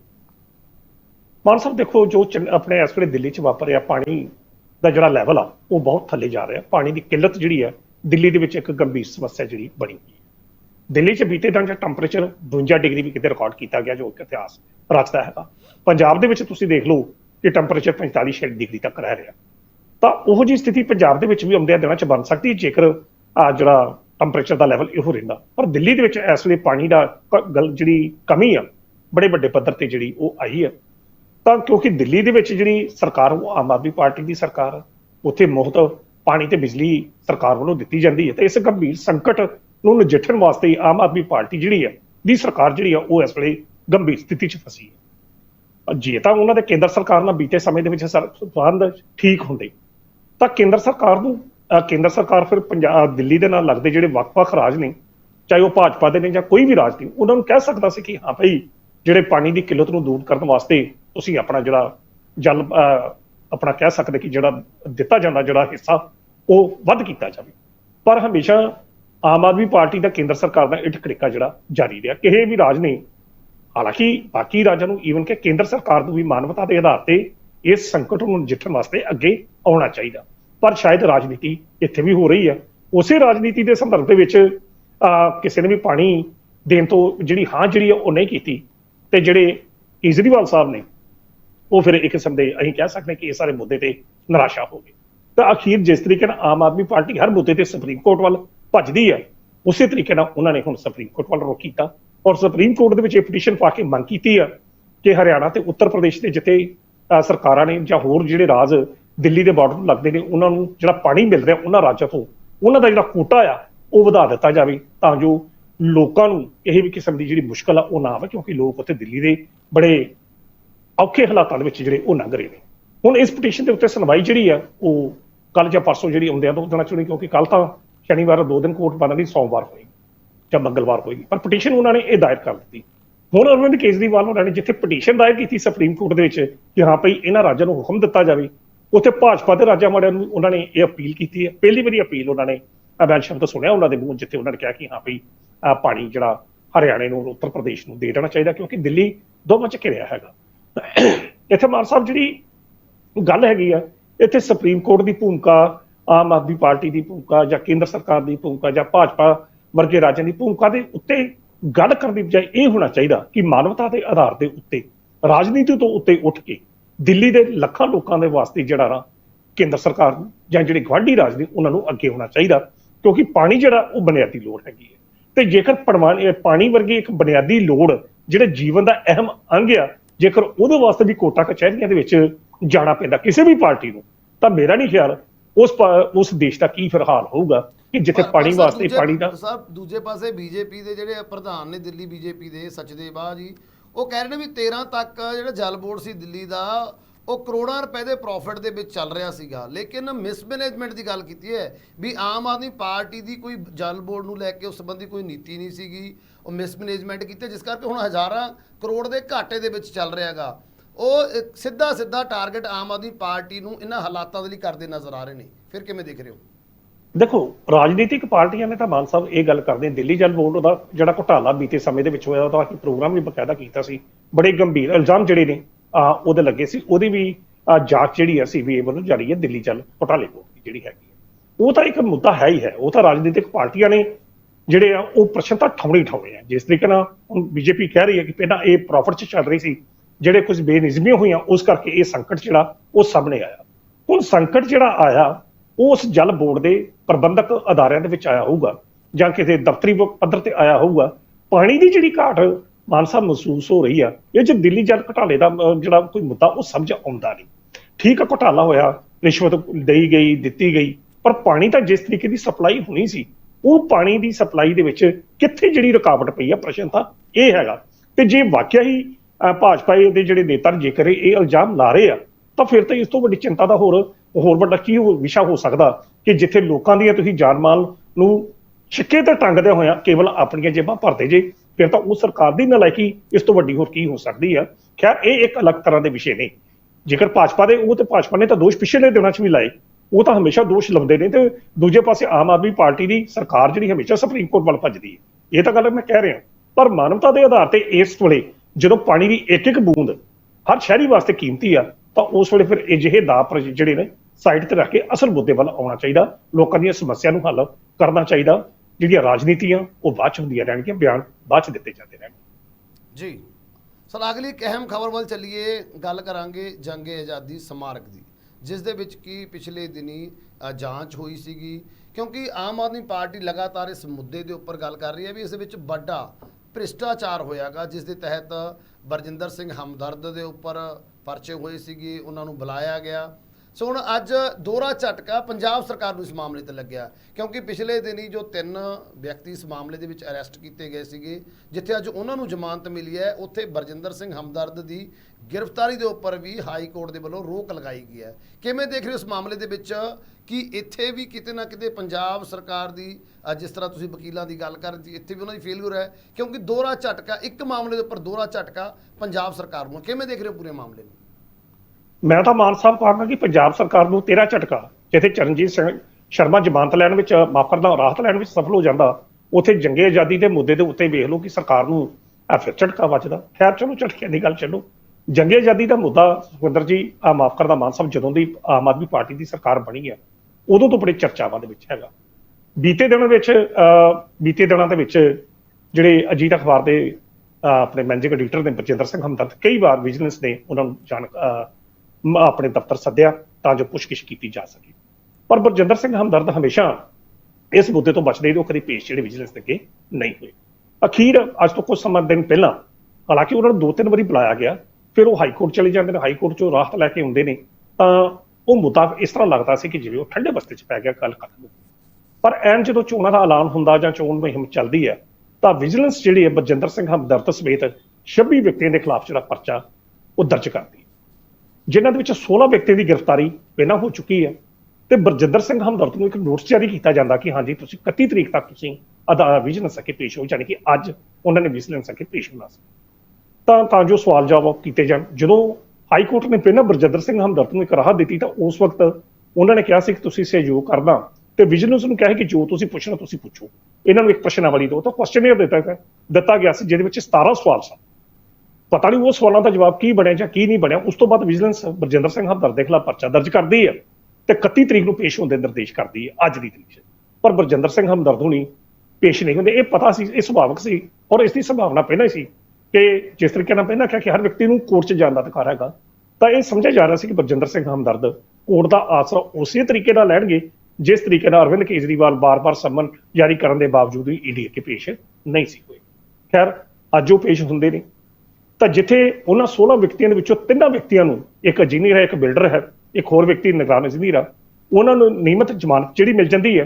ਮਾਨ ਸਾਹਿਬ, ਦੇਖੋ, ਜੋ ਆਪਣੇ ਇਸ ਵੇਲੇ ਦਿੱਲੀ 'ਚ ਵਾਪਰ ਰਿਹਾ, ਪਾਣੀ ਦਾ ਜਿਹੜਾ ਲੈਵਲ ਆ, ਉਹ ਬਹੁਤ ਥੱਲੇ ਜਾ ਰਿਹਾ। ਪਾਣੀ ਦੀ ਕਿੱਲਤ ਜਿਹੜੀ ਹੈ, ਦਿੱਲੀ ਦੇ ਵਿੱਚ ਇੱਕ ਗੰਭੀਰ ਸਮੱਸਿਆ ਜਿਹੜੀ ਬਣੀ ਹੋਈ ਹੈ। ਦਿੱਲੀ 'ਚ ਬੀਤੇ ਦਿਨ ਜਿਹੜਾ ਟੈਂਪਰੇਚਰ 52 ਡਿਗਰੀ ਵੀ ਕਿਤੇ ਰਿਕਾਰਡ ਕੀਤਾ ਗਿਆ, ਜੋ ਇੱਕ ਇਤਿਹਾਸ ਰਚਦਾ ਹੈਗਾ। ਪੰਜਾਬ ਦੇ ਵਿੱਚ ਤੁਸੀਂ ਦੇਖ ਲਓ ਕਿ ਟੈਂਪਰੇਚਰ 45 ਛੇ ਡਿਗਰੀ ਤੱਕ ਰਹਿ ਰਿਹਾ। ਤਾਂ ਉਹੋ ਜਿਹੀ ਸਥਿਤੀ ਪੰਜਾਬ ਦੇ ਵਿੱਚ ਵੀ ਆਉਂਦਿਆਂ ਦਿਨਾਂ 'ਚ ਬਣ ਸਕਦੀ ਹੈ, ਜੇਕਰ ਆ ਜਿਹੜਾ ਟੈਂਪਰੇਚਰ ਦਾ ਲੈਵਲ ਇਹੋ ਰਹਿੰਦਾ। ਪਰ ਦਿੱਲੀ ਦੇ ਵਿੱਚ ਇਸ ਵੇਲੇ ਪਾਣੀ ਦਾ ਗੱਲ ਜਿਹੜੀ ਕਮੀ ਆ, ਬੜੇ ਵੱਡੇ ਪੱਧਰ ਤੇ ਜਿਹੜੀ ਉਹ ਆਈ ਹੈ ਤਾਂ ਕਿਉਂਕਿ ਦਿੱਲੀ ਦੇ ਵਿੱਚ ਜਿਹੜੀ ਸਰਕਾਰ ਉਹ ਆਮ ਆਦਮੀ ਪਾਰਟੀ ਦੀ ਸਰਕਾਰ ਉੱਥੇ ਮੁਫਤ ਪਾਣੀ ਤੇ ਬਿਜਲੀ ਸਰਕਾਰ ਵੱਲੋਂ ਦਿੱਤੀ ਜਾਂਦੀ ਹੈ। ਤੇ ਇਸ ਗੰਭੀਰ ਸੰਕਟ ਨੂੰ ਨਜਿੱਠਣ ਵਾਸਤੇ ਆਮ ਆਦਮੀ ਪਾਰਟੀ ਜਿਹੜੀ ਹੈ ਦੀ ਸਰਕਾਰ ਜਿਹੜੀ ਆ, ਉਹ ਇਸ ਵੇਲੇ ਗੰਭੀਰ ਸਥਿਤੀ 'ਚ ਫਸੀ ਹੈ। ਜੇ ਤਾਂ ਉਹਨਾਂ ਦੇ ਕੇਂਦਰ ਸਰਕਾਰ ਨਾਲ ਬੀਤੇ ਸਮੇਂ ਦੇ ਵਿੱਚ ਸੰਬੰਧ ਠੀਕ ਹੁੰਦੇ, ਤਾਂ ਕੇਂਦਰ ਸਰਕਾਰ ਨੂੰ ਕੇਂਦਰ ਸਰਕਾਰ ਫਿਰ ਪੰਜਾਬ ਦਿੱਲੀ ਦੇ ਨਾਲ ਲੱਗਦੇ ਜਿਹੜੇ ਵੱਖ-ਵੱਖ ਰਾਜ ਨੇ, ਚਾਹੇ ਉਹ ਭਾਜਪਾ ਦੇ ਨੇ ਜਾਂ ਕੋਈ ਵੀ ਰਾਜ ਦੀ ਉਹਨਾਂ ਨੂੰ ਕਹਿ ਸਕਦਾ ਸੀ ਕਿ ਹਾਂ ਭਾਈ ਜਿਹੜੇ ਪਾਣੀ ਦੀ ਕਿੱਲਤ ਨੂੰ ਦੂਰ ਕਰਨ ਵਾਸਤੇ ਤੁਸੀਂ ਆਪਣਾ ਜਿਹੜਾ ਜਲ ਅਹ ਆਪਣਾ ਕਹਿ ਸਕਦੇ ਕਿ ਜਿਹੜਾ ਦਿੱਤਾ ਜਾਂਦਾ ਜਿਹੜਾ ਹਿੱਸਾ, ਉਹ ਵੱਧ ਕੀਤਾ ਜਾਵੇ। ਪਰ ਹਮੇਸ਼ਾ ਆਮ ਆਦਮੀ ਪਾਰਟੀ ਦਾ ਕੇਂਦਰ ਸਰਕਾਰ ਦਾ ਇਟ ਖੜਿੱਕਾ ਜਿਹੜਾ ਜਾਰੀ ਰਿਹਾ। ਕਿਸੇ ਵੀ ਰਾਜ ਨੇ ਹਾਲਾਂਕਿ ਬਾਕੀ ਰਾਜਾਂ ਨੂੰ ਈਵਨ ਕਿ ਕੇਂਦਰ ਸਰਕਾਰ ਨੂੰ ਵੀ ਮਾਨਵਤਾ ਦੇ ਆਧਾਰ ਤੇ ਇਸ ਸੰਕਟ ਨੂੰ ਨਜਿੱਠਣ ਵਾਸਤੇ ਅੱਗੇ ਆਉਣਾ ਚਾਹੀਦਾ। ਪਰ ਸ਼ਾਇਦ ਰਾਜਨੀਤੀ ਇੱਥੇ ਵੀ ਹੋ ਰਹੀ ਹੈ। ਉਸੇ ਰਾਜਨੀਤੀ ਦੇ ਸੰਦਰਭ ਦੇ ਵਿੱਚ ਕਿਸੇ ਨੇ ਵੀ ਪਾਣੀ ਦੇਣ ਤੋਂ ਜਿਹੜੀ ਹਾਂ ਜਿਹੜੀ ਆ ਉਹ ਨਹੀਂ ਕੀਤੀ। ਤੇ ਜਿਹੜੇ ਕੇਜਰੀਵਾਲ ਸਾਹਿਬ ਨੇ, ਉਹ ਫਿਰ ਇੱਕ ਕਿਸਮ ਦੇ ਅਸੀਂ ਕਹਿ ਸਕਦੇ ਹਾਂ ਕਿ ਇਹ ਸਾਰੇ ਮੁੱਦੇ ਤੇ ਨਿਰਾਸ਼ਾ ਹੋ ਗਏ। ਤਾਂ ਅਖੀਰ ਜਿਸ ਤਰੀਕੇ ਨਾਲ ਆਮ ਆਦਮੀ ਪਾਰਟੀ ਹਰ ਮੁੱਦੇ ਤੇ ਸੁਪਰੀਮ ਕੋਰਟ ਵੱਲ ਭੱਜਦੀ ਹੈ, ਉਸੇ ਤਰੀਕੇ ਨਾਲ ਉਹਨਾਂ ਨੇ ਹੁਣ ਸੁਪਰੀਮ ਕੋਰਟ ਵੱਲ ਰੁਖ ਕੀਤਾ। ਔਰ ਸੁਪਰੀਮ ਕੋਰਟ ਦੇ ਵਿੱਚ ਇਹ ਪਟੀਸ਼ਨ ਪਾ ਕੇ ਮੰਗ ਕੀਤੀ ਆ ਕਿ ਹਰਿਆਣਾ ਤੇ ਉੱਤਰ ਪ੍ਰਦੇਸ਼ ਦੇ ਜਿੱਥੇ ਸਰਕਾਰਾਂ ਨੇ ਜਾਂ ਹੋਰ ਜਿਹੜੇ ਰਾਜ ਦਿੱਲੀ ਦੇ ਬਾਰਡਰ ਨੂੰ ਲੱਗਦੇ ਨੇ, ਉਹਨਾਂ ਨੂੰ ਜਿਹੜਾ ਪਾਣੀ ਮਿਲ ਰਿਹਾ ਉਹਨਾਂ ਰਾਜਾਂ ਤੋਂ, ਉਹਨਾਂ ਦਾ ਜਿਹੜਾ ਕੋਟਾ ਆ, ਉਹ ਵਧਾ ਦਿੱਤਾ ਜਾਵੇ ਤਾਂ ਜੋ ਲੋਕਾਂ ਨੂੰ ਇਹ ਵੀ ਕਿਸਮ ਦੀ ਜਿਹੜੀ ਮੁਸ਼ਕਲ ਆ, ਉਹ ਨਾ ਆਵੇ ਕਿਉਂਕਿ ਲੋਕ ਉੱਥੇ ਦਿੱਲੀ ਦੇ ਬੜੇ ਔਖੇ ਹਾਲਾਤਾਂ ਦੇ ਵਿੱਚ ਜਿਹੜੇ ਉਹ ਲੰਘ ਰਹੇ ਨੇ। ਹੁਣ ਇਸ ਪਟੀਸ਼ਨ ਦੇ ਉੱਤੇ ਸੁਣਵਾਈ ਜਿਹੜੀ ਆ, ਉਹ ਕੱਲ ਜਾਂ ਪਰਸੋਂ ਜਿਹੜੀ ਆਉਂਦੇ ਆ ਦੋ ਦਿਨਾਂ ਚ ਹੋਣੀ ਕਿਉਂਕਿ ਕੱਲ ਤਾਂ ਸ਼ਨੀਵਾਰ ਦੋ ਦਿਨ ਕੋਰਟ ਬੰਦ ਨਹੀਂ ਸੋਮਵਾਰ ਹੋਏਗੀ। ਜਾਂ ਮੰਗਲਵਾਰ ਹੋਏਗੀ। ਪਰ ਪਟੀਸ਼ਨ ਉਹਨਾਂ ਨੇ ਇਹ ਦਾਇਰ ਕਰ ਦਿੱਤੀ। ਹੁਣ ਅਰਵਿੰਦ ਕੇਜਰੀਵਾਲ ਉਹਨਾਂ ਨੇ ਜਿੱਥੇ ਪਟੀਸ਼ਨ ਦਾਇਰ ਕੀਤੀ ਸੁਪਰੀਮ ਕੋਰਟ ਦੇ ਵਿੱਚ ਕਿ ਹਾਂ ਭਈ ਇਹਨਾਂ ਰਾਜਾਂ ਨੂੰ ਹੁਕਮ ਦਿੱਤਾ ਜਾਵੇ, ਉੱਥੇ ਭਾਜਪਾ ਦੇ ਰਾਜਾਂ ਵਾਲਿਆਂ ਨੂੰ ਉਹਨਾਂ ਨੇ ਇਹ ਅਪੀਲ ਕੀਤੀ ਹੈ। ਪਹਿਲੀ ਵਾਰੀ ਅਪੀਲ ਉਹਨਾਂ ਨੇ ਅਬੈਨ ਸ਼ਬਦ ਸੁਣਿਆ ਉਹਨਾਂ ਦੇ ਮੂੰਹ ਜਿੱਥੇ ਉਹਨਾਂ ਨੇ ਕਿਹਾ ਕਿ ਹਾਂ ਭਈ ਪਾਣੀ ਜਿਹੜਾ ਹਰਿਆਣੇ ਨੂੰ, ਉੱਤਰ ਪ੍ਰਦੇਸ਼ ਨੂੰ ਦੇ ਦੇਣਾ ਚਾਹੀਦਾ ਕਿਉਂਕਿ ਦਿੱਲੀ ਦੋਵਾਂ ਚ ਘਿਰਿਆ ਹੈਗਾ। ਇੱਥੇ ਮਾਨ ਸਾਹਿਬ ਜਿਹੜੀ ਗੱਲ ਹੈਗੀ ਆ, ਇੱਥੇ ਸੁਪਰੀਮ ਕੋਰਟ ਦੀ ਭੂਮਿਕਾ, ਆਮ ਆਦਮੀ ਪਾਰਟੀ ਦੀ ਭੂਮਿਕਾ ਜਾਂ ਕੇਂਦਰ ਸਰਕਾਰ ਦੀ ਭੂਮਿਕਾ ਜਾਂ ਭਾਜਪਾ ਵਰਗੇ ਰਾਜਾਂ ਦੀ ਭੂਮਿਕਾ ਦੇ ਉੱਤੇ ਗੱਲ ਕਰਨ ਦੀ ਬਜਾਏ ਇਹ ਹੋਣਾ ਚਾਹੀਦਾ ਕਿ ਮਾਨਵਤਾ ਦੇ ਆਧਾਰ ਦੇ ਉੱਤੇ, ਰਾਜਨੀਤੀ ਤੋਂ ਉੱਤੇ ਉੱਠ ਕੇ ਦਿੱਲੀ ਦੇ ਲੱਖਾਂ ਲੋਕਾਂ ਦੇ ਵਾਸਤੇ ਜਿਹੜਾ ਨਾ ਕੇਂਦਰ ਸਰਕਾਰ ਨੂੰ ਜਾਂ ਜਿਹੜੇ ਗਵਾਂਢੀ ਰਾਜ ਨੇ ਉਹਨਾਂ ਨੂੰ ਅੱਗੇ ਹੋਣਾ ਚਾਹੀਦਾ, ਕਿਉਂਕਿ ਪਾਣੀ ਜਿਹੜਾ ਉਹ ਬੁਨਿਆਦੀ ਲੋੜ ਹੈਗੀ ਹੈ। ਤੇ ਜੇਕਰ ਪਰਮਾਨ- ਪਾਣੀ ਵਰਗੀ ਇੱਕ ਬੁਨਿਆਦੀ ਲੋੜ ਜਿਹੜੇ ਜੀਵਨ ਦਾ ਅਹਿਮ ਅੰਗ ਆ, ਜੇਕਰ ਉਹਦੇ ਵਾਸਤੇ ਵੀ ਕੋਟਾ ਕਚਹਿਰੀਆਂ ਦੇ ਵਿੱਚ ਜਾਣਾ ਪੈਂਦਾ ਕਿਸੇ ਵੀ ਪਾਰਟੀ ਨੂੰ, ਤਾਂ ਮੇਰਾ ਨਹੀਂ ਖਿਆਲ ਉਸ ਉਸ ਦੇਸ਼ ਦਾ ਕੀ ਫਿਰ ਹਾਲ ਹੋਊਗਾ ਕਿ ਜਿੱਥੇ ਪਾਣੀ ਵਾਸਤੇ ਪਾਣੀ ਦਾ ਸਰ ਦੂਜੇ ਪਾਸੇ ਬੀਜੇਪੀ ਦੇ ਜਿਹੜੇ ਪ੍ਰਧਾਨ ਨੇ ਦਿੱਲੀ ਬੀਜੇਪੀ ਦੇ ਸਚਦੇਵਾ ਜੀ ਉਹ ਕਹਿ ਰਹੇ ਨੇ ਵੀ 13 ਤੱਕ ਜਿਹੜਾ ਜਲ ਬੋਰਡ ਸੀ ਦਿੱਲੀ ਦਾ ਉਹ ਕਰੋੜਾਂ ਰੁਪਏ ਦੇ ਪ੍ਰੋਫਿਟ ਦੇ ਵਿੱਚ ਚੱਲ ਰਿਹਾ ਸੀਗਾ। ਲੇਕਿਨ ਮਿਸਮੈਨੇਜਮੈਂਟ ਦੀ ਗੱਲ ਕੀਤੀ ਹੈ ਵੀ ਆਮ ਆਦਮੀ ਪਾਰਟੀ ਦੀ ਕੋਈ ਜਲ ਬੋਰਡ ਨੂੰ ਲੈ ਕੇ ਉਸ ਸੰਬੰਧੀ ਕੋਈ ਨੀਤੀ ਨਹੀਂ ਸੀਗੀ। ਉਹ ਮਿਸਮੈਨੇਜਮੈਂਟ ਕੀਤੀ ਜਿਸ ਕਰਕੇ ਹੁਣ ਹਜ਼ਾਰਾਂ ਕਰੋੜ ਦੇ ਘਾਟੇ ਦੇ ਵਿੱਚ ਚੱਲ ਰਿਹਾਗਾ। ਉਹ ਸਿੱਧਾ ਸਿੱਧਾ ਟਾਰਗੇਟ ਆਮ ਆਦਮੀ ਪਾਰਟੀ ਨੂੰ ਇਹਨਾਂ ਹਾਲਾਤਾਂ ਦੇ ਲਈ ਕਰਦੇ ਨਜ਼ਰ ਆ ਰਹੇ ਨੇ। ਫਿਰ ਕਿਵੇਂ ਦੇਖ ਰਹੇ ਹੋ? ਦੇਖੋ, ਰਾਜਨੀਤਿਕ ਪਾਰਟੀਆਂ ਨੇ ਤਾਂ ਮਾਨ ਸਾਹਿਬ ਇਹ ਗੱਲ ਕਰਦੇ ਦਿੱਲੀ ਜਲ ਬੋਰਡ ਦਾ ਜਿਹੜਾ ਘੁਟਾਲਾ ਬੀਤੇ ਸਮੇਂ ਦੇ ਵਿੱਚ ਹੋਇਆ, ਉਹਦਾ ਅਸੀਂ ਪ੍ਰੋਗਰਾਮ ਵੀ ਬਕਾਇਦਾ ਕੀਤਾ ਸੀ। ਬੜੇ ਗੰਭੀਰ ਇਲਜ਼ਾਮ ਜਿਹੜੇ ਨੇ ਉਹਦੇ ਲੱਗੇ ਸੀ। ਉਹਦੀ ਵੀ ਜਾਂਚ ਜਿਹੜੀ ਹੈ ਸੀਬੀਆਈ ਵੱਲੋਂ ਜਾਰੀ ਹੈ ਦਿੱਲੀ ਜਲ ਘੁਟਾਲੇ ਬੋਰਡ ਦੀ ਜਿਹੜੀ ਹੈਗੀ ਹੈ। ਉਹ ਤਾਂ ਇੱਕ ਮੁੱਦਾ ਹੈ ਹੀ ਹੈ। ਉਹ ਤਾਂ ਰਾਜਨੀਤਿਕ ਪਾਰਟੀਆਂ ਨੇ ਜਿਹੜੇ ਆ, ਉਹ ਪ੍ਰਸ਼ਨ ਤਾਂ ਠਾਉਣੇ ਠਾਉਣੇ ਆ। ਜਿਸ ਤਰੀਕੇ ਨਾਲ ਹੁਣ ਬੀਜੇਪੀ ਕਹਿ ਰਹੀ ਹੈ ਕਿ ਪਹਿਲਾਂ ਇਹ ਪ੍ਰੋਫਿਟ 'ਚ ਚੱਲ ਰਹੀ ਸੀ ਜਿਹੜੇ ਕੁਝ ਬੇਨਿਜ਼ਮੀਆਂ ਹੋਈਆਂ, ਉਸ ਕਰਕੇ ਇਹ ਸੰਕਟ ਜਿਹੜਾ, ਉਹ ਸਾਹਮਣੇ ਆਇਆ। ਹੁਣ ਸੰਕਟ ਜਿਹੜਾ ਆਇਆ, ਉਹ ਉਸ ਜਲ ਬੋਰਡ ਦੇ ਪ੍ਰਬੰਧਕ ਅਦਾਰਿਆਂ ਦੇ ਵਿੱਚ ਆਇਆ ਹੋਊਗਾ, ਜਾਂ ਕਿਸੇ ਦਫ਼ਤਰੀ ਪੱਧਰ ਤੇ ਆਇਆ ਹੋਊਗਾ। ਪਾਣੀ ਦੀ ਜਿਹੜੀ ਘਾਟ ਮਾਨਸਾ ਮਹਿਸੂਸ ਹੋ ਰਹੀ ਆ, ਇਹ ਚ ਦਿੱਲੀ ਜਲ ਘੁਟਾਲੇ ਦਾ ਜਿਹੜਾ ਕੋਈ ਮੁੱਦਾ, ਉਹ ਸਮਝ ਆਉਂਦਾ ਨਹੀਂ। ਠੀਕ ਆ, ਘੁਟਾਲਾ ਹੋਇਆ, ਰਿਸ਼ਵਤ ਦੇਈ ਗਈ, ਦਿੱਤੀ ਗਈ, ਪਰ ਪਾਣੀ ਤਾਂ ਜਿਸ ਤਰੀਕੇ ਦੀ ਸਪਲਾਈ ਹੋਣੀ ਸੀ, ਉਹ ਪਾਣੀ ਦੀ ਸਪਲਾਈ ਦੇ ਵਿੱਚ ਕਿੱਥੇ ਜਿਹੜੀ ਰੁਕਾਵਟ ਪਈ ਆ, ਪ੍ਰਸ਼ਨ ਤਾਂ ਇਹ ਹੈਗਾ। ਤੇ ਜੇ ਵਾਕਿਆ ਹੀ ਭਾਜਪਾ ਦੇ ਜਿਹੜੇ ਨੇਤਾ ਜੇਕਰ ਇਹ ਇਲਜ਼ਾਮ ਲਾ ਰਹੇ ਆ, ਤਾਂ ਫਿਰ ਤਾਂ ਇਸ ਤੋਂ ਵੱਡੀ ਚਿੰਤਾ ਦਾ ਹੋਰ ਹੋਰ ਵੱਡਾ ਕੀ ਹੋ- ਵਿਸ਼ਾ ਹੋ ਸਕਦਾ ਕਿ ਜਿੱਥੇ ਲੋਕਾਂ ਦੀਆਂ ਤੁਸੀਂ ਜਾਨ ਮਾਲ ਨੂੰ ਛਿੱਕੇ ਤੇ ਟੰਗਦੇ ਹੋਇਆ ਕੇਵਲ ਆਪਣੀਆਂ ਜੇਬਾਂ ਭਰਦੇ ਜੇ, ਫਿਰ ਤਾਂ ਉਹ ਸਰਕਾਰ ਦੀ ਨਲਾਇਕੀ ਇਸ ਤੋਂ ਵੱਡੀ ਹੋਰ ਕੀ ਹੋ ਸਕਦੀ ਆ? ਖੈਰ, ਇਹ ਇੱਕ ਅਲੱਗ ਤਰ੍ਹਾਂ ਦੇ ਵਿਸ਼ੇ ਨੇ। ਜੇਕਰ ਭਾਜਪਾ ਦੇ, ਉਹ ਤੇ ਭਾਜਪਾ ਨੇ ਤਾਂ ਦੋਸ਼ ਪਿਛਲੇ ਦਿਨਾਂ 'ਚ ਵੀ ਲਾਏ। ਉਹ ਤਾਂ ਹਮੇਸ਼ਾ ਦੋਸ਼ ਲਾਉਂਦੇ ਨੇ ਤੇ ਦੂਜੇ ਪਾਸੇ ਆਮ ਆਦਮੀ ਪਾਰਟੀ ਦੀ ਸਰਕਾਰ ਜਿਹੜੀ ਹਮੇਸ਼ਾ ਸੁਪਰੀਮ ਕੋਰਟ ਵੱਲ ਭੱਜਦੀ ਹੈ। ਇਹ ਤਾਂ ਗੱਲ ਮੈਂ ਕਹਿ ਰਿਹਾ। ਪਰ ਮਾਨਵਤਾ ਦੇ ਆਧਾਰ ਤੇ ਇਸ ਵੇਲੇ ਜਦੋਂ ਪਾਣੀ ਦੀ ਇੱਕ ਇੱਕ ਬੂੰਦ ਹਰ ਸ਼ਹਿਰੀ ਵਾਸਤੇ ਕੀਮਤੀ ਆ, ਤਾਂ ਉਸ ਵੇਲੇ ਫਿਰ ਅਜਿਹੇ ਦਾ ਜਿਹੜੇ ਨੇ ਸਾਈਡ ਤੇ ਰੱਖ ਕੇ ਅਸਲ ਮੁੱਦੇ ਵੱਲ ਆਉਣਾ ਚਾਹੀਦਾ, ਲੋਕਾਂ ਦੀਆਂ ਸਮੱਸਿਆ ਨੂੰ ਹੱਲ ਕਰਨਾ ਚਾਹੀਦਾ, ਜਿਹੜੀਆਂ ਰਾਜਨੀਤੀਆਂ ਉਹ ਬਾਅਦ ਚ ਹੁੰਦੀਆਂ ਰਹਿਣਗੀਆਂ, ਬਿਆਨ ਬਾਅਦ ਚ ਦਿੱਤੇ ਜਾਂਦੇ ਰਹਿਣਗੇ। ਜੀ, ਸਰ, ਅਗਲੀ ਇੱਕ ਅਹਿਮ ਖਬਰ ਵੱਲ ਚੱਲੀਏ, ਗੱਲ ਕਰਾਂਗੇ ਜੰਗੇ ਆਜ਼ਾਦੀ ਸਮਾਰਕ ਦੀ, ਜਿਸ ਦੇ ਵਿੱਚ ਕੀ ਪਿਛਲੇ ਦਿਨੀ ਜਾਂਚ ਹੋਈ ਸੀਗੀ, ਕਿਉਂਕਿ ਆਮ ਆਦਮੀ ਪਾਰਟੀ ਲਗਾਤਾਰ ਇਸ ਮੁੱਦੇ ਦੇ ਉੱਪਰ ਗੱਲ ਕਰ ਰਹੀ ਹੈ ਵੀ ਇਸ ਵਿੱਚ ਵੱਡਾ ਭ੍ਰਿਸ਼ਟਾਚਾਰ ਹੋਇਆਗਾ, ਜਿਸ ਦੇ ਤਹਿਤ ਬਰਜਿੰਦਰ ਸਿੰਘ ਹਮਦਰਦ ਦੇ ਉੱਪਰ ਪਰਚੇ ਹੋਏ ਸੀਗੇ, ਉਹਨਾਂ ਨੂੰ ਬੁਲਾਇਆ ਗਿਆ। ਸੋ ਹੁਣ ਅੱਜ ਦੋਹਰਾ ਝਟਕਾ ਪੰਜਾਬ ਸਰਕਾਰ ਨੂੰ ਇਸ ਮਾਮਲੇ ਤੇ ਲੱਗਿਆ, ਕਿਉਂਕਿ ਪਿਛਲੇ ਦਿਨੀ ਜੋ ਤਿੰਨ ਵਿਅਕਤੀ ਇਸ ਮਾਮਲੇ ਦੇ ਵਿੱਚ ਅਰੈਸਟ ਕੀਤੇ ਗਏ ਸੀਗੇ, ਜਿੱਥੇ ਅੱਜ ਉਹਨਾਂ ਨੂੰ ਜ਼ਮਾਨਤ ਮਿਲੀ ਹੈ, ਉੱਥੇ ਬਰਜਿੰਦਰ ਸਿੰਘ ਹਮਦਰਦ ਦੀ ਗ੍ਰਿਫਤਾਰੀ ਦੇ ਉੱਪਰ ਵੀ ਹਾਈ ਕੋਰਟ ਦੇ ਵੱਲੋਂ ਰੋਕ ਲਗਾਈ ਗਈ ਹੈ। ਕਿਵੇਂ ਦੇਖ ਰਹੇ ਹੋ ਇਸ ਮਾਮਲੇ ਦੇ ਵਿੱਚ ਕਿ ਇੱਥੇ ਵੀ ਕਿਤੇ ਨਾ ਕਿਤੇ ਪੰਜਾਬ ਸਰਕਾਰ ਦੀ ਜਿਸ ਤਰ੍ਹਾਂ ਤੁਸੀਂ ਵਕੀਲਾਂ ਦੀ ਗੱਲ ਕਰ ਦਿੱਤੀ ਇੱਥੇ ਵੀ ਉਹਨਾਂ ਦੀ ਫੇਲਿਅਰ ਹੈ, ਕਿਉਂਕਿ ਦੋਹਰਾ ਝਟਕਾ, ਇੱਕ ਮਾਮਲੇ ਦੇ ਉੱਪਰ ਦੋਹਰਾ ਝਟਕਾ ਪੰਜਾਬ ਸਰਕਾਰ ਨੂੰ ਕਿਵੇਂ ਦੇਖ ਰਹੇ ਹੋ ਪੂਰੇ ਮਾਮਲੇ ਨੂੰ? ਮੈਂ ਤਾਂ ਮਾਨ ਸਾਹਿਬ ਕਹਾਂਗਾ ਕਿ ਪੰਜਾਬ ਸਰਕਾਰ ਨੂੰ ਤੇਰਾ ਝਟਕਾ ਜਿੱਥੇ ਚਰਨਜੀਤ ਸਿੰਘ ਸ਼ਰਮਾ ਜ਼ਮਾਨਤ ਲੈਣ ਵਿੱਚ ਮਾਫ ਕਰਦਾ ਰਾਹਤ ਲੈਣ ਵਿੱਚ ਸਫਲ ਹੋ ਜਾਂਦਾ ਉੱਥੇ ਜੰਗੇ ਆਜ਼ਾਦੀ ਦੇ ਮੁੱਦੇ ਦੇ ਉੱਤੇ ਵੇਖ ਲਓ ਕਿ ਸਰਕਾਰ ਨੂੰ ਆ ਫਿਰ ਝਟਕਾ ਵੱਜਦਾ। ਖੈਰ ਚਲੋ ਝਟਕਿਆਂ ਦੀ ਗੱਲ ਚੱਲੋ। ਜੰਗੇ ਆਜ਼ਾਦੀ ਦਾ ਮੁੱਦਾ ਸੁਖਵਿੰਦਰ ਜੀ ਆ ਮਾਫ ਕਰਦਾ ਮਾਨ ਸਾਹਿਬ ਜਦੋਂ ਦੀ ਆਮ ਆਦਮੀ ਪਾਰਟੀ ਦੀ ਸਰਕਾਰ ਬਣੀ ਹੈ ਉਦੋਂ ਤੋਂ ਬੜੇ ਚਰਚਾਵਾਂ ਦੇ ਵਿੱਚ ਹੈਗਾ। ਬੀਤੇ ਦਿਨਾਂ ਵਿੱਚ ਅਹ, ਬੀਤੇ ਦਿਨਾਂ ਦੇ ਵਿੱਚ ਜਿਹੜੇ ਅਜੀਤ ਅਖਬਾਰ ਦੇ ਅਹ, ਆਪਣੇ ਮੈਨੇਜਿੰਗ ਐਡੀਟਰ ਨੇ ਬਰਜਿੰਦਰ ਸਿੰਘ ਹਮਦਰਦ ਕਈ ਵਾਰ ਵਿਜੀਲੈਂਸ ਨੇ ਉਹਨਾਂ ਨੂੰ ਜਾਣ ਅਹ, ਆਪਣੇ ਦਫ਼ਤਰ ਸੱਦਿਆ ਤਾਂ ਜੋ ਪੁੱਛਗਿੱਛ ਕੀਤੀ ਜਾ ਸਕੇ। ਪਰ ਬਰਜਿੰਦਰ ਸਿੰਘ ਹਮਦਰਦ ਹਮੇਸ਼ਾ ਇਸ ਮੁੱਦੇ ਤੋਂ ਬਚਦੇ ਉਹ ਕਦੀ ਪੇਸ਼ ਜਿਹੜੇ ਵਿਜੀਲੈਂਸ ਦੇ ਅੱਗੇ ਨਹੀਂ ਹੋਏ। ਅਖੀਰ ਅੱਜ ਤੋਂ ਕੁਝ ਸਮਾਂ ਦਿਨ ਪਹਿਲਾਂ ਹਾਲਾਂਕਿ ਉਹਨਾਂ ਨੂੰ ਦੋ ਤਿੰਨ ਵਾਰੀ ਬੁਲਾਇਆ ਗਿਆ, ਫਿਰ ਉਹ ਹਾਈ ਕੋਰਟ ਚਲੇ ਜਾਂਦੇ ਨੇ ਹਾਈ ਕੋਰਟ ਚੋਂ ਰਾਹਤ ਲੈ ਕੇ ਆਉਂਦੇ ਨੇ, ਤਾਂ ਉਹ ਮੁੱਦਾ ਇਸ ਤਰ੍ਹਾਂ ਲੱਗਦਾ ਸੀ ਕਿ ਜਿਵੇਂ ਉਹ ਠੰਡੇ ਬਸਤੇ 'ਚ ਪੈ ਗਿਆ, ਗੱਲ ਖਤਮ ਹੋ ਗਈ। ਪਰ ਐਨ ਜਦੋਂ ਚੋਣਾਂ ਦਾ ਐਲਾਨ ਹੁੰਦਾ ਜਾਂ ਚੋਣ ਮੁਹਿੰਮ ਚੱਲਦੀ ਹੈ, ਤਾਂ ਵਿਜੀਲੈਂਸ ਜਿਹੜੀ ਹੈ ਬਰਜਿੰਦਰ ਸਿੰਘ ਹਮਦਰਦ ਸਮੇਤ 26 ਵਿਅਕਤੀਆਂ ਦੇ ਖਿਲਾਫ ਜਿਹੜਾ ਪਰਚਾ ਉਹ ਦਰਜ ਕਰਦੀ ਜਿਨ੍ਹਾਂ ਦੇ ਵਿੱਚ 16 ਵਿਅਕਤੀਆਂ ਦੀ ਗ੍ਰਿਫਤਾਰੀ ਪਹਿਲਾਂ ਹੋ ਚੁੱਕੀ ਹੈ ਤੇ ਬਰਜਿੰਦਰ ਸਿੰਘ ਹਮਦਰਦ ਨੂੰ ਇੱਕ ਨੋਟਿਸ ਜਾਰੀ ਕੀਤਾ ਜਾਂਦਾ ਕਿ ਹਾਂਜੀ, ਤੁਸੀਂ 31 ਤਰੀਕ ਤੱਕ ਤੁਸੀਂ ਅਦਾ ਵਿਜੀਲੈਂਸ ਅੱਗੇ ਪੇਸ਼ ਹੋ ਜਾਣੀ ਕਿ ਅੱਜ ਉਹਨਾਂ ਨੇ ਵਿਜੀਲੈਂਸ ਅੱਗੇ ਪੇਸ਼ ਹੋਣਾ ਸੀ। ਤਾਂ ਤਾਂ ਜੋ ਸਵਾਲ ਜਵਾਬ ਕੀਤੇ ਜਾਣ, ਜਦੋਂ ਹਾਈ ਕੋਰਟ ਨੇ ਪਹਿਲਾਂ ਬਰਜਿੰਦਰ ਸਿੰਘ ਹਮਦਰਦ ਨੂੰ ਇੱਕ ਰਾਹਤ ਦਿੱਤੀ ਤਾਂ ਉਸ ਵਕਤ ਉਹਨਾਂ ਨੇ ਕਿਹਾ ਸੀ ਕਿ ਤੁਸੀਂ ਸਹਿਯੋਗ ਕਰਨਾ ਤੇ ਵਿਜੀਲੈਂਸ ਨੂੰ ਕਿਹਾ ਕਿ ਜੋ ਤੁਸੀਂ ਪੁੱਛਣਾ, ਤੁਸੀਂ ਪੁੱਛੋ। ਇਹਨਾਂ ਨੂੰ ਇੱਕ ਪ੍ਰਸ਼ਨਾਵਲੀ ਦਿਓ ਤਾਂ ਕੁਐਸਚਨੇਅਰ ਦਿੱਤਾ ਗਿਆ ਦਿੱਤਾ ਗਿਆ ਸੀ, ਜਿਹਦੇ ਵਿੱਚ 17 ਸਵਾਲ ਸਨ। ਪਤਾ ਨਹੀਂ ਉਹ ਸਵਾਲਾਂ ਦਾ ਜਵਾਬ ਕੀ ਬਣਿਆ ਜਾਂ ਕੀ ਨਹੀਂ ਬਣਿਆ। ਉਸ ਤੋਂ ਬਾਅਦ ਵਿਜੀਲੈਂਸ ਬਰਜਿੰਦਰ ਸਿੰਘ ਹਮਦਰਦ ਦੇ ਖਿਲਾਫ ਪਰਚਾ ਦਰਜ ਕਰਦੀ ਹੈ ਤੇ 31 ਤਰੀਕ ਨੂੰ ਪੇਸ਼ ਹੋਣ ਦੇ ਨਿਰਦੇਸ਼ ਕਰਦੀ ਹੈ, ਅੱਜ ਦੀ ਤਰੀਕ 'ਚ। ਪਰ ਬਰਜਿੰਦਰ ਸਿੰਘ ਹਮਦਰਦ ਹੋਣੀ ਪੇਸ਼ ਨਹੀਂ ਹੁੰਦੇ। ਇਹ ਪਤਾ ਸੀ, ਇਹ ਸੁਭਾਵਕ ਸੀ ਔਰ ਇਸ ਦੀ ਸੰਭਾਵਨਾ ਪਹਿਲਾਂ ਹੀ ਸੀ ਕਿ ਜਿਸ ਤਰੀਕੇ ਨਾਲ ਪਹਿਲਾਂ ਕਿਹਾ ਕਿ ਹਰ ਵਿਅਕਤੀ ਨੂੰ ਕੋਰਟ 'ਚ ਜਾਣ ਦਾ ਅਧਿਕਾਰ ਹੈਗਾ, ਤਾਂ ਇਹ ਸਮਝਿਆ ਜਾ ਰਿਹਾ ਸੀ ਕਿ ਬਰਜਿੰਦਰ ਸਿੰਘ ਹਮਦਰਦ ਕੋਰਟ ਦਾ ਆਸਰਾ ਉਸੇ ਤਰੀਕੇ ਨਾਲ ਲੈਣਗੇ ਜਿਸ ਤਰੀਕੇ ਨਾਲ ਅਰਵਿੰਦ ਕੇਜਰੀਵਾਲ ਬਾਰ-ਬਾਰ ਸਮਨ ਜਾਰੀ ਕਰਨ ਦੇ ਬਾਵਜੂਦ ਵੀ ਈਡੀ ਅੱਗੇ ਪੇਸ਼ ਨਹੀਂ ਸੀ ਹੋਏ। ਖੈਰ, ਅੱਜ ਉਹ ਪੇਸ਼ ਹੁੰਦੇ ਨੇ। ਤਾਂ ਜਿੱਥੇ ਉਹਨਾਂ 16 ਵਿਅਕਤੀਆਂ ਦੇ ਵਿੱਚੋਂ ਤਿੰਨਾਂ ਵਿਅਕਤੀਆਂ ਨੂੰ, ਇੱਕ ਇੰਜੀਨੀਅਰ ਹੈ, ਇੱਕ ਬਿਲਡਰ ਹੈ, ਇੱਕ ਹੋਰ ਵਿਅਕਤੀ ਨਿਗਰਾਨ ਇੰਜੀਨੀਅਰ ਆ, ਉਹਨਾਂ ਨੂੰ ਨਿਯਮਤ ਜ਼ਮਾਨਤ ਜਿਹੜੀ ਮਿਲ ਜਾਂਦੀ ਹੈ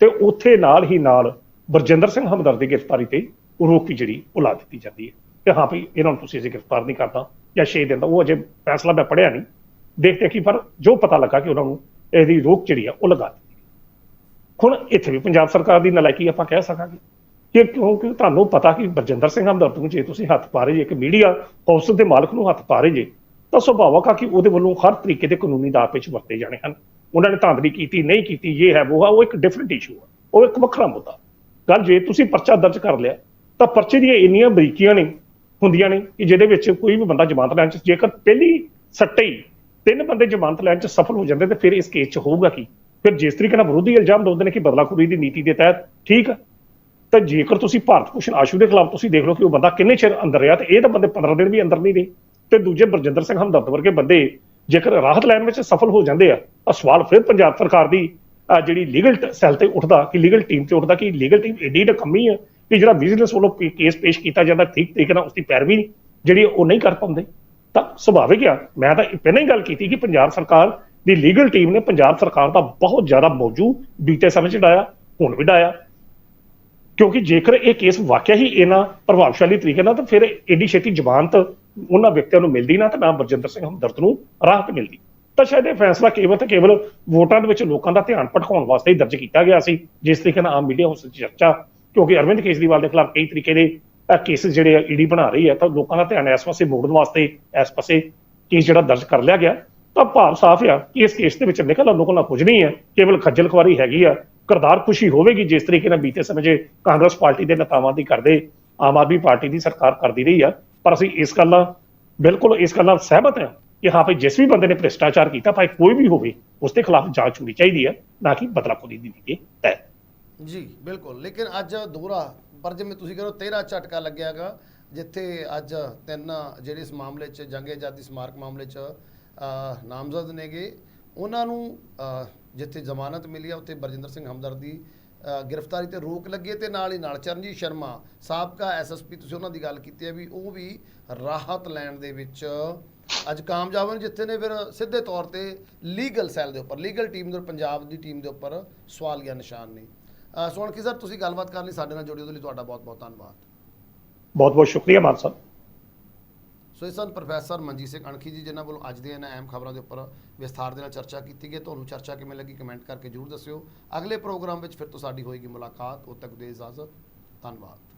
ਤੇ ਉੱਥੇ ਨਾਲ ਹੀ ਨਾਲ ਬਰਜਿੰਦਰ ਸਿੰਘ ਹਮਦਰਦ ਦੀ ਗ੍ਰਿਫਤਾਰੀ ਤੇ ਉਹ ਰੋਕ ਵੀ ਜਿਹੜੀ ਉਹ ਲਾ ਦਿੱਤੀ ਜਾਂਦੀ ਹੈ। ਕਿ ਹਾਂ ਭਈ ਇਹਨਾਂ ਨੂੰ ਤੁਸੀਂ ਅਸੀਂ ਗ੍ਰਿਫਤਾਰ ਨਹੀਂ ਕਰਦਾ ਜਾਂ ਛੇ ਦਿਨ ਦਾ, ਉਹ ਅਜੇ ਫੈਸਲਾ ਮੈਂ ਪੜਿਆ ਨਹੀਂ। ਦੇਖਦੇ ਕਿ ਪਰ ਜੋ ਪਤਾ ਲੱਗਾ ਕਿ ਉਹਨਾਂ ਨੂੰ ਇਹਦੀ ਰੋਕ ਜਿਹੜੀ ਆ, ਉਹ ਲਗਾ ਦਿੱਤੀ ਹੁਣ ਇੱਥੇ ਵੀ ਪੰਜਾਬ ਸਰਕਾਰ ਦੀ ਨਲਾਇਕੀ ਆਪਾਂ ਕਹਿ ਸਕਾਂਗੇ। ਕਿ ਕਿਉਂਕਿ ਤੁਹਾਨੂੰ ਪਤਾ ਕਿ ਬਰਜਿੰਦਰ ਸਿੰਘ ਹਮਦਰਦ ਨੂੰ ਜੇ ਤੁਸੀਂ ਹੱਥ ਪਾ ਰਹੇ ਜੇ ਇੱਕ ਮੀਡੀਆ ਹਾਊਸ ਦੇ ਮਾਲਕ ਨੂੰ ਹੱਥ ਪਾ ਰਹੇ ਜੇ, ਤਾਂ ਸੁਭਾਵਕ ਆ ਕਿ ਉਹਦੇ ਵੱਲੋਂ ਹਰ ਤਰੀਕੇ ਦੇ ਕਾਨੂੰਨੀ ਦਾਅ ਪੇਚ ਵਰਤੇ ਜਾਣੇ ਹਨ। ਉਹਨਾਂ ਨੇ ਧਾਂਦਲੀ ਕੀਤੀ, ਨਹੀਂ ਕੀਤੀ, ਇਹ ਹੈ, ਉਹ ਹੈ, ਉਹ ਇੱਕ ਡਿਫਰੈਂਟ ਇਸ਼ੂ ਹੈ ਉਹ ਇੱਕ ਵੱਖਰਾ ਮੁੱਦਾ। ਗੱਲ ਜੇ ਤੁਸੀਂ ਪਰਚਾ ਦਰਜ ਕਰ ਲਿਆ, ਤਾਂ ਪਰਚੇ ਦੀਆਂ ਇੰਨੀਆਂ ਬਰੀਕੀਆਂ ਨੇ, ਹੁੰਦੀਆਂ ਨੇ, ਕਿ ਜਿਹਦੇ ਵਿੱਚ ਕੋਈ ਵੀ ਬੰਦਾ ਜ਼ਮਾਨਤ ਲੈਣ ਚ, ਜੇਕਰ ਪਹਿਲੀ ਸੱਟੇ ਹੀ ਤਿੰਨ ਬੰਦੇ ਜ਼ਮਾਨਤ ਲੈਣ ਚ ਸਫਲ ਹੋ ਜਾਂਦੇ, ਤੇ ਫਿਰ ਇਸ ਕੇਸ ਚ ਹੋਊਗਾ ਕੀ? ਫਿਰ ਜਿਸ ਤਰੀਕੇ ਨਾਲ ਵਿਰੋਧੀ ਇਲਜ਼ਾਮ ਲਾਉਂਦੇ ਨੇ ਕਿ ਬਦਲਾਖੋਰੀ ਦੀ ਨੀਤੀ ਦੇ ਤਹਿਤ, ਠੀਕ ਹੈ ਤਾਂ ਜੇਕਰ ਤੁਸੀਂ ਭਾਰਤ ਭੂਸ਼ਣ ਆਸ਼ੂ ਦੇ ਖਿਲਾਫ ਤੁਸੀਂ ਦੇਖ ਲਓ ਕਿ ਉਹ ਬੰਦਾ ਕਿੰਨੇ ਚਿਰ ਅੰਦਰ ਰਿਹਾ ਤੇ ਇਹ ਤਾਂ ਬੰਦੇ 15 ਦਿਨ ਵੀ ਅੰਦਰ ਨਹੀਂ ਰਹੇ। ਤੇ ਦੂਜੇ ਬਰਜਿੰਦਰ ਸਿੰਘ ਹਮਦਰਦ ਵਰਗੇ ਬੰਦੇ ਜੇਕਰ ਰਾਹਤ ਲੈਣ ਵਿੱਚ ਸਫਲ ਹੋ ਜਾਂਦੇ ਆ, ਤਾਂ ਸਵਾਲ ਫਿਰ ਪੰਜਾਬ ਸਰਕਾਰ ਦੀ ਜਿਹੜੀ ਲੀਗਲ ਸੈੱਲ ਤੇ ਉੱਠਦਾ, ਕਿ ਲੀਗਲ ਟੀਮ ਤੇ ਉੱਠਦਾ ਕਿ ਲੀਗਲ ਟੀਮ ਏਡੀ ਨਕਮੀ ਆ ਕਿ ਜਿਹੜਾ ਵਿਜੀਲੈਂਸ ਵੱਲੋਂ ਕੇਸ ਪੇਸ਼ ਕੀਤਾ ਜਾਂਦਾ ਠੀਕ ਤਰੀਕੇ ਨਾਲ ਉਸ ਦੀ ਪੈਰਵੀ ਜਿਹੜੀ ਉਹ ਨਹੀਂ ਕਰ ਪਾਉਂਦੇ। ਤਾਂ ਸੁਭਾਵਿਕ ਆ। ਮੈਂ ਤਾਂ ਪਹਿਲਾਂ ਹੀ ਗੱਲ ਕੀਤੀ ਕਿ ਪੰਜਾਬ ਸਰਕਾਰ ਦੀ ਲੀਗਲ ਟੀਮ ਨੇ ਪੰਜਾਬ ਸਰਕਾਰ ਦਾ ਬਹੁਤ ਜ਼ਿਆਦਾ ਮੌਜੂ ਬੀਤੇ ਸਮੇਂ ਚ ਡਾਇਆ, ਹੁਣ ਵੀ ਡਾਇਆ। ਕਿਉਂਕਿ ਜੇਕਰ ਇਹ ਕੇਸ ਵਾਕਿਆ ਹੀ ਇਹਨਾਂ ਪ੍ਰਭਾਵਸ਼ਾਲੀ ਤਰੀਕੇ ਨਾਲ, ਤਾਂ ਫਿਰ ਏਡੀ ਛੇਤੀ ਜ਼ਮਾਨਤ ਉਹਨਾਂ ਵਿਅਕਤੀਆਂ ਨੂੰ ਮਿਲਦੀ ਨਾ, ਤਾਂ ਨਾ ਬਰਜਿੰਦਰ ਸਿੰਘ ਹਮਦਰਦ ਨੂੰ ਰਾਹਤ ਮਿਲਦੀ। ਤਾਂ ਸ਼ਾਇਦ ਇਹ ਫੈਸਲਾ ਕੇਵਲ ਤੇ ਕੇਵਲ ਵੋਟਾਂ ਦੇ ਵਿੱਚ ਲੋਕਾਂ ਦਾ ਧਿਆਨ ਭਟਕਾਉਣ ਵਾਸਤੇ ਹੀ ਦਰਜ ਕੀਤਾ ਗਿਆ ਸੀ, ਜਿਸ ਤਰੀਕੇ ਨਾਲ ਆਮ ਮੀਡੀਆ ਉਸ ਚਰਚਾ, ਕਿਉਂਕਿ ਅਰਵਿੰਦ ਕੇਜਰੀਵਾਲ ਦੇ ਖਿਲਾਫ ਕਈ ਤਰੀਕੇ ਦੇ ਇਹ ਕੇਸ ਜਿਹੜੇ ਆ, ਈਡੀ ਬਣਾ ਰਹੀ ਹੈ, ਤਾਂ ਲੋਕਾਂ ਦਾ ਧਿਆਨ ਇਸ ਪਾਸੇ ਮੋੜਨ ਵਾਸਤੇ, ਇਸ ਪਾਸੇ ਕੇਸ ਜਿਹੜਾ ਦਰਜ ਕਰ ਲਿਆ ਗਿਆ। ਤਾਂ ਭਾਵ ਸਾਫ਼ ਆ ਕਿ ਇਸ ਕੇਸ ਦੇ ਵਿੱਚ ਨਿਕਲ ਲੋਕਾਂ ਨਾਲ ਕੁਝ ਨਹੀਂ ਹੈ ਕੇਵਲ ਖੱਜਲ ਖੁਆਰੀ ਹੈਗੀ ਆ। ਕਰਦਾਰ ਖੁਸ਼ੀ ਹੋਵੇਗੀ ਜਿਸ ਤਰੀਕੇ ਨਾਲ ਬੀਤੇ ਸਮੇਂ 'ਚ ਕਾਂਗਰਸ ਪਾਰਟੀ ਦੇ ਨੇਤਾਵਾਂ ਦੀ ਕਰਦੇ, ਆਮ ਆਦਮੀ ਪਾਰਟੀ ਦੀ ਸਰਕਾਰ ਕਰਦੀ ਰਹੀ ਆ। ਪਰ ਅਸੀਂ ਇਸ ਗੱਲ ਨਾਲ ਬਿਲਕੁਲ ਇਸ ਗੱਲ ਨਾਲ ਸਹਿਮਤ ਹਾਂ ਕਿ ਹਾਂ ਭਾਈ ਜਿਸ ਵੀ ਬੰਦੇ ਨੇ ਭ੍ਰਿਸ਼ਟਾਚਾਰ ਕੀਤਾ, ਭਾਈ ਕੋਈ ਵੀ ਹੋਵੇ, ਉਸ ਦੇ ਖਿਲਾਫ ਜਾਂਚ ਹੋਣੀ ਚਾਹੀਦੀ ਹੈ ਨਾ ਕਿ ਬਦਲਾਖੋਰੀ ਦੀ ਦੀ ਤੈ। ਜੀ, ਬਿਲਕੁਲ। ਲੇਕਿਨ ਅੱਜ ਦੋਹਰਾ, ਪਰ ਜਿਵੇਂ ਤੁਸੀਂ ਕਹਿੰਦੇ 13 ਝਟਕਾ ਲੱਗਿਆਗਾ, ਜਿੱਥੇ ਅੱਜ ਤਿੰਨ ਜਿਹੜੇ ਇਸ ਮਾਮਲੇ 'ਚ ਜੰਗ ਆਜ਼ਾਦੀ ਸਮਾਰਕ ਮਾਮਲੇ 'ਚ ਨਾਮਜ਼ਦ ਨੇਗੇ। ਉਹਨਾਂ ਨੂੰ ਜਿੱਥੇ ਜ਼ਮਾਨਤ ਮਿਲੀ ਆ ਉੱਥੇ ਬਰਜਿੰਦਰ ਸਿੰਘ ਹਮਦਰਦ ਦੀ ਗ੍ਰਿਫਤਾਰੀ ਤੇ ਰੋਕ ਲੱਗੇ ਤੇ ਨਾਲ ਹੀ ਨਾਲ ਚਰਨਜੀਤ ਸ਼ਰਮਾ ਸਾਬਕਾ ਐਸਐਸਪੀ ਤੁਸੀਂ ਉਹਨਾਂ ਦੀ ਗੱਲ ਕੀਤੀ ਹੈ ਵੀ ਉਹ ਵੀ ਰਾਹਤ ਲੈਣ ਦੇ ਵਿੱਚ ਅੱਜ ਕਾਮਯਾਬ ਹਨ ਜਿੱਥੇ ਨੇ ਫਿਰ ਸਿੱਧੇ ਤੌਰ ਤੇ ਲੀਗਲ ਸੈੱਲ ਦੇ ਉੱਪਰ ਲੀਗਲ ਟੀਮ ਦੇ ਪੰਜਾਬ ਦੀ ਟੀਮ ਦੇ ਉੱਪਰ ਸਵਾਲੀਆ ਨਿਸ਼ਾਨ ਨੇ। ਅ, ਸਰ ਤੁਸੀਂ ਗੱਲਬਾਤ ਕਰਨ ਲਈ ਸਾਡੇ ਨਾਲ ਜੁੜੇ ਉਹਦੇ ਲਈ ਤੁਹਾਡਾ ਬਹੁਤ ਬਹੁਤ ਧੰਨਵਾਦ। ਬਹੁਤ ਬਹੁਤ ਸ਼ੁਕਰੀਆ ਮਾਨ ਸਾਹਿਬ। ਸੋ ਇਹ ਸਨ ਪ੍ਰੋਫੈਸਰ ਮਨਜੀਤ ਸਿੰਘ ਅਣਖੀ ਜੀ, ਜਿਨ੍ਹਾਂ ਵੱਲੋਂ ਅੱਜ ਦੇ ਇਹਨਾਂ ਅਹਿਮ ਖਬਰਾਂ ਦੇ ਉੱਪਰ ਵਿਸਥਾਰ ਦੇ ਨਾਲ ਚਰਚਾ ਕੀਤੀ ਗਈ ਤੁਹਾਨੂੰ ਚਰਚਾ ਕਿਵੇਂ ਲੱਗੀ ਕਮੈਂਟ ਕਰਕੇ ਜਰੂਰ ਦੱਸਿਓ। ਅਗਲੇ ਪ੍ਰੋਗਰਾਮ ਵਿੱਚ ਫਿਰ ਤੋਂ ਸਾਡੀ ਹੋਏਗੀ ਮੁਲਾਕਾਤ। ਉਦ ਤੱਕ ਦੇ ਇਜਾਜ਼ਤ, ਧੰਨਵਾਦ।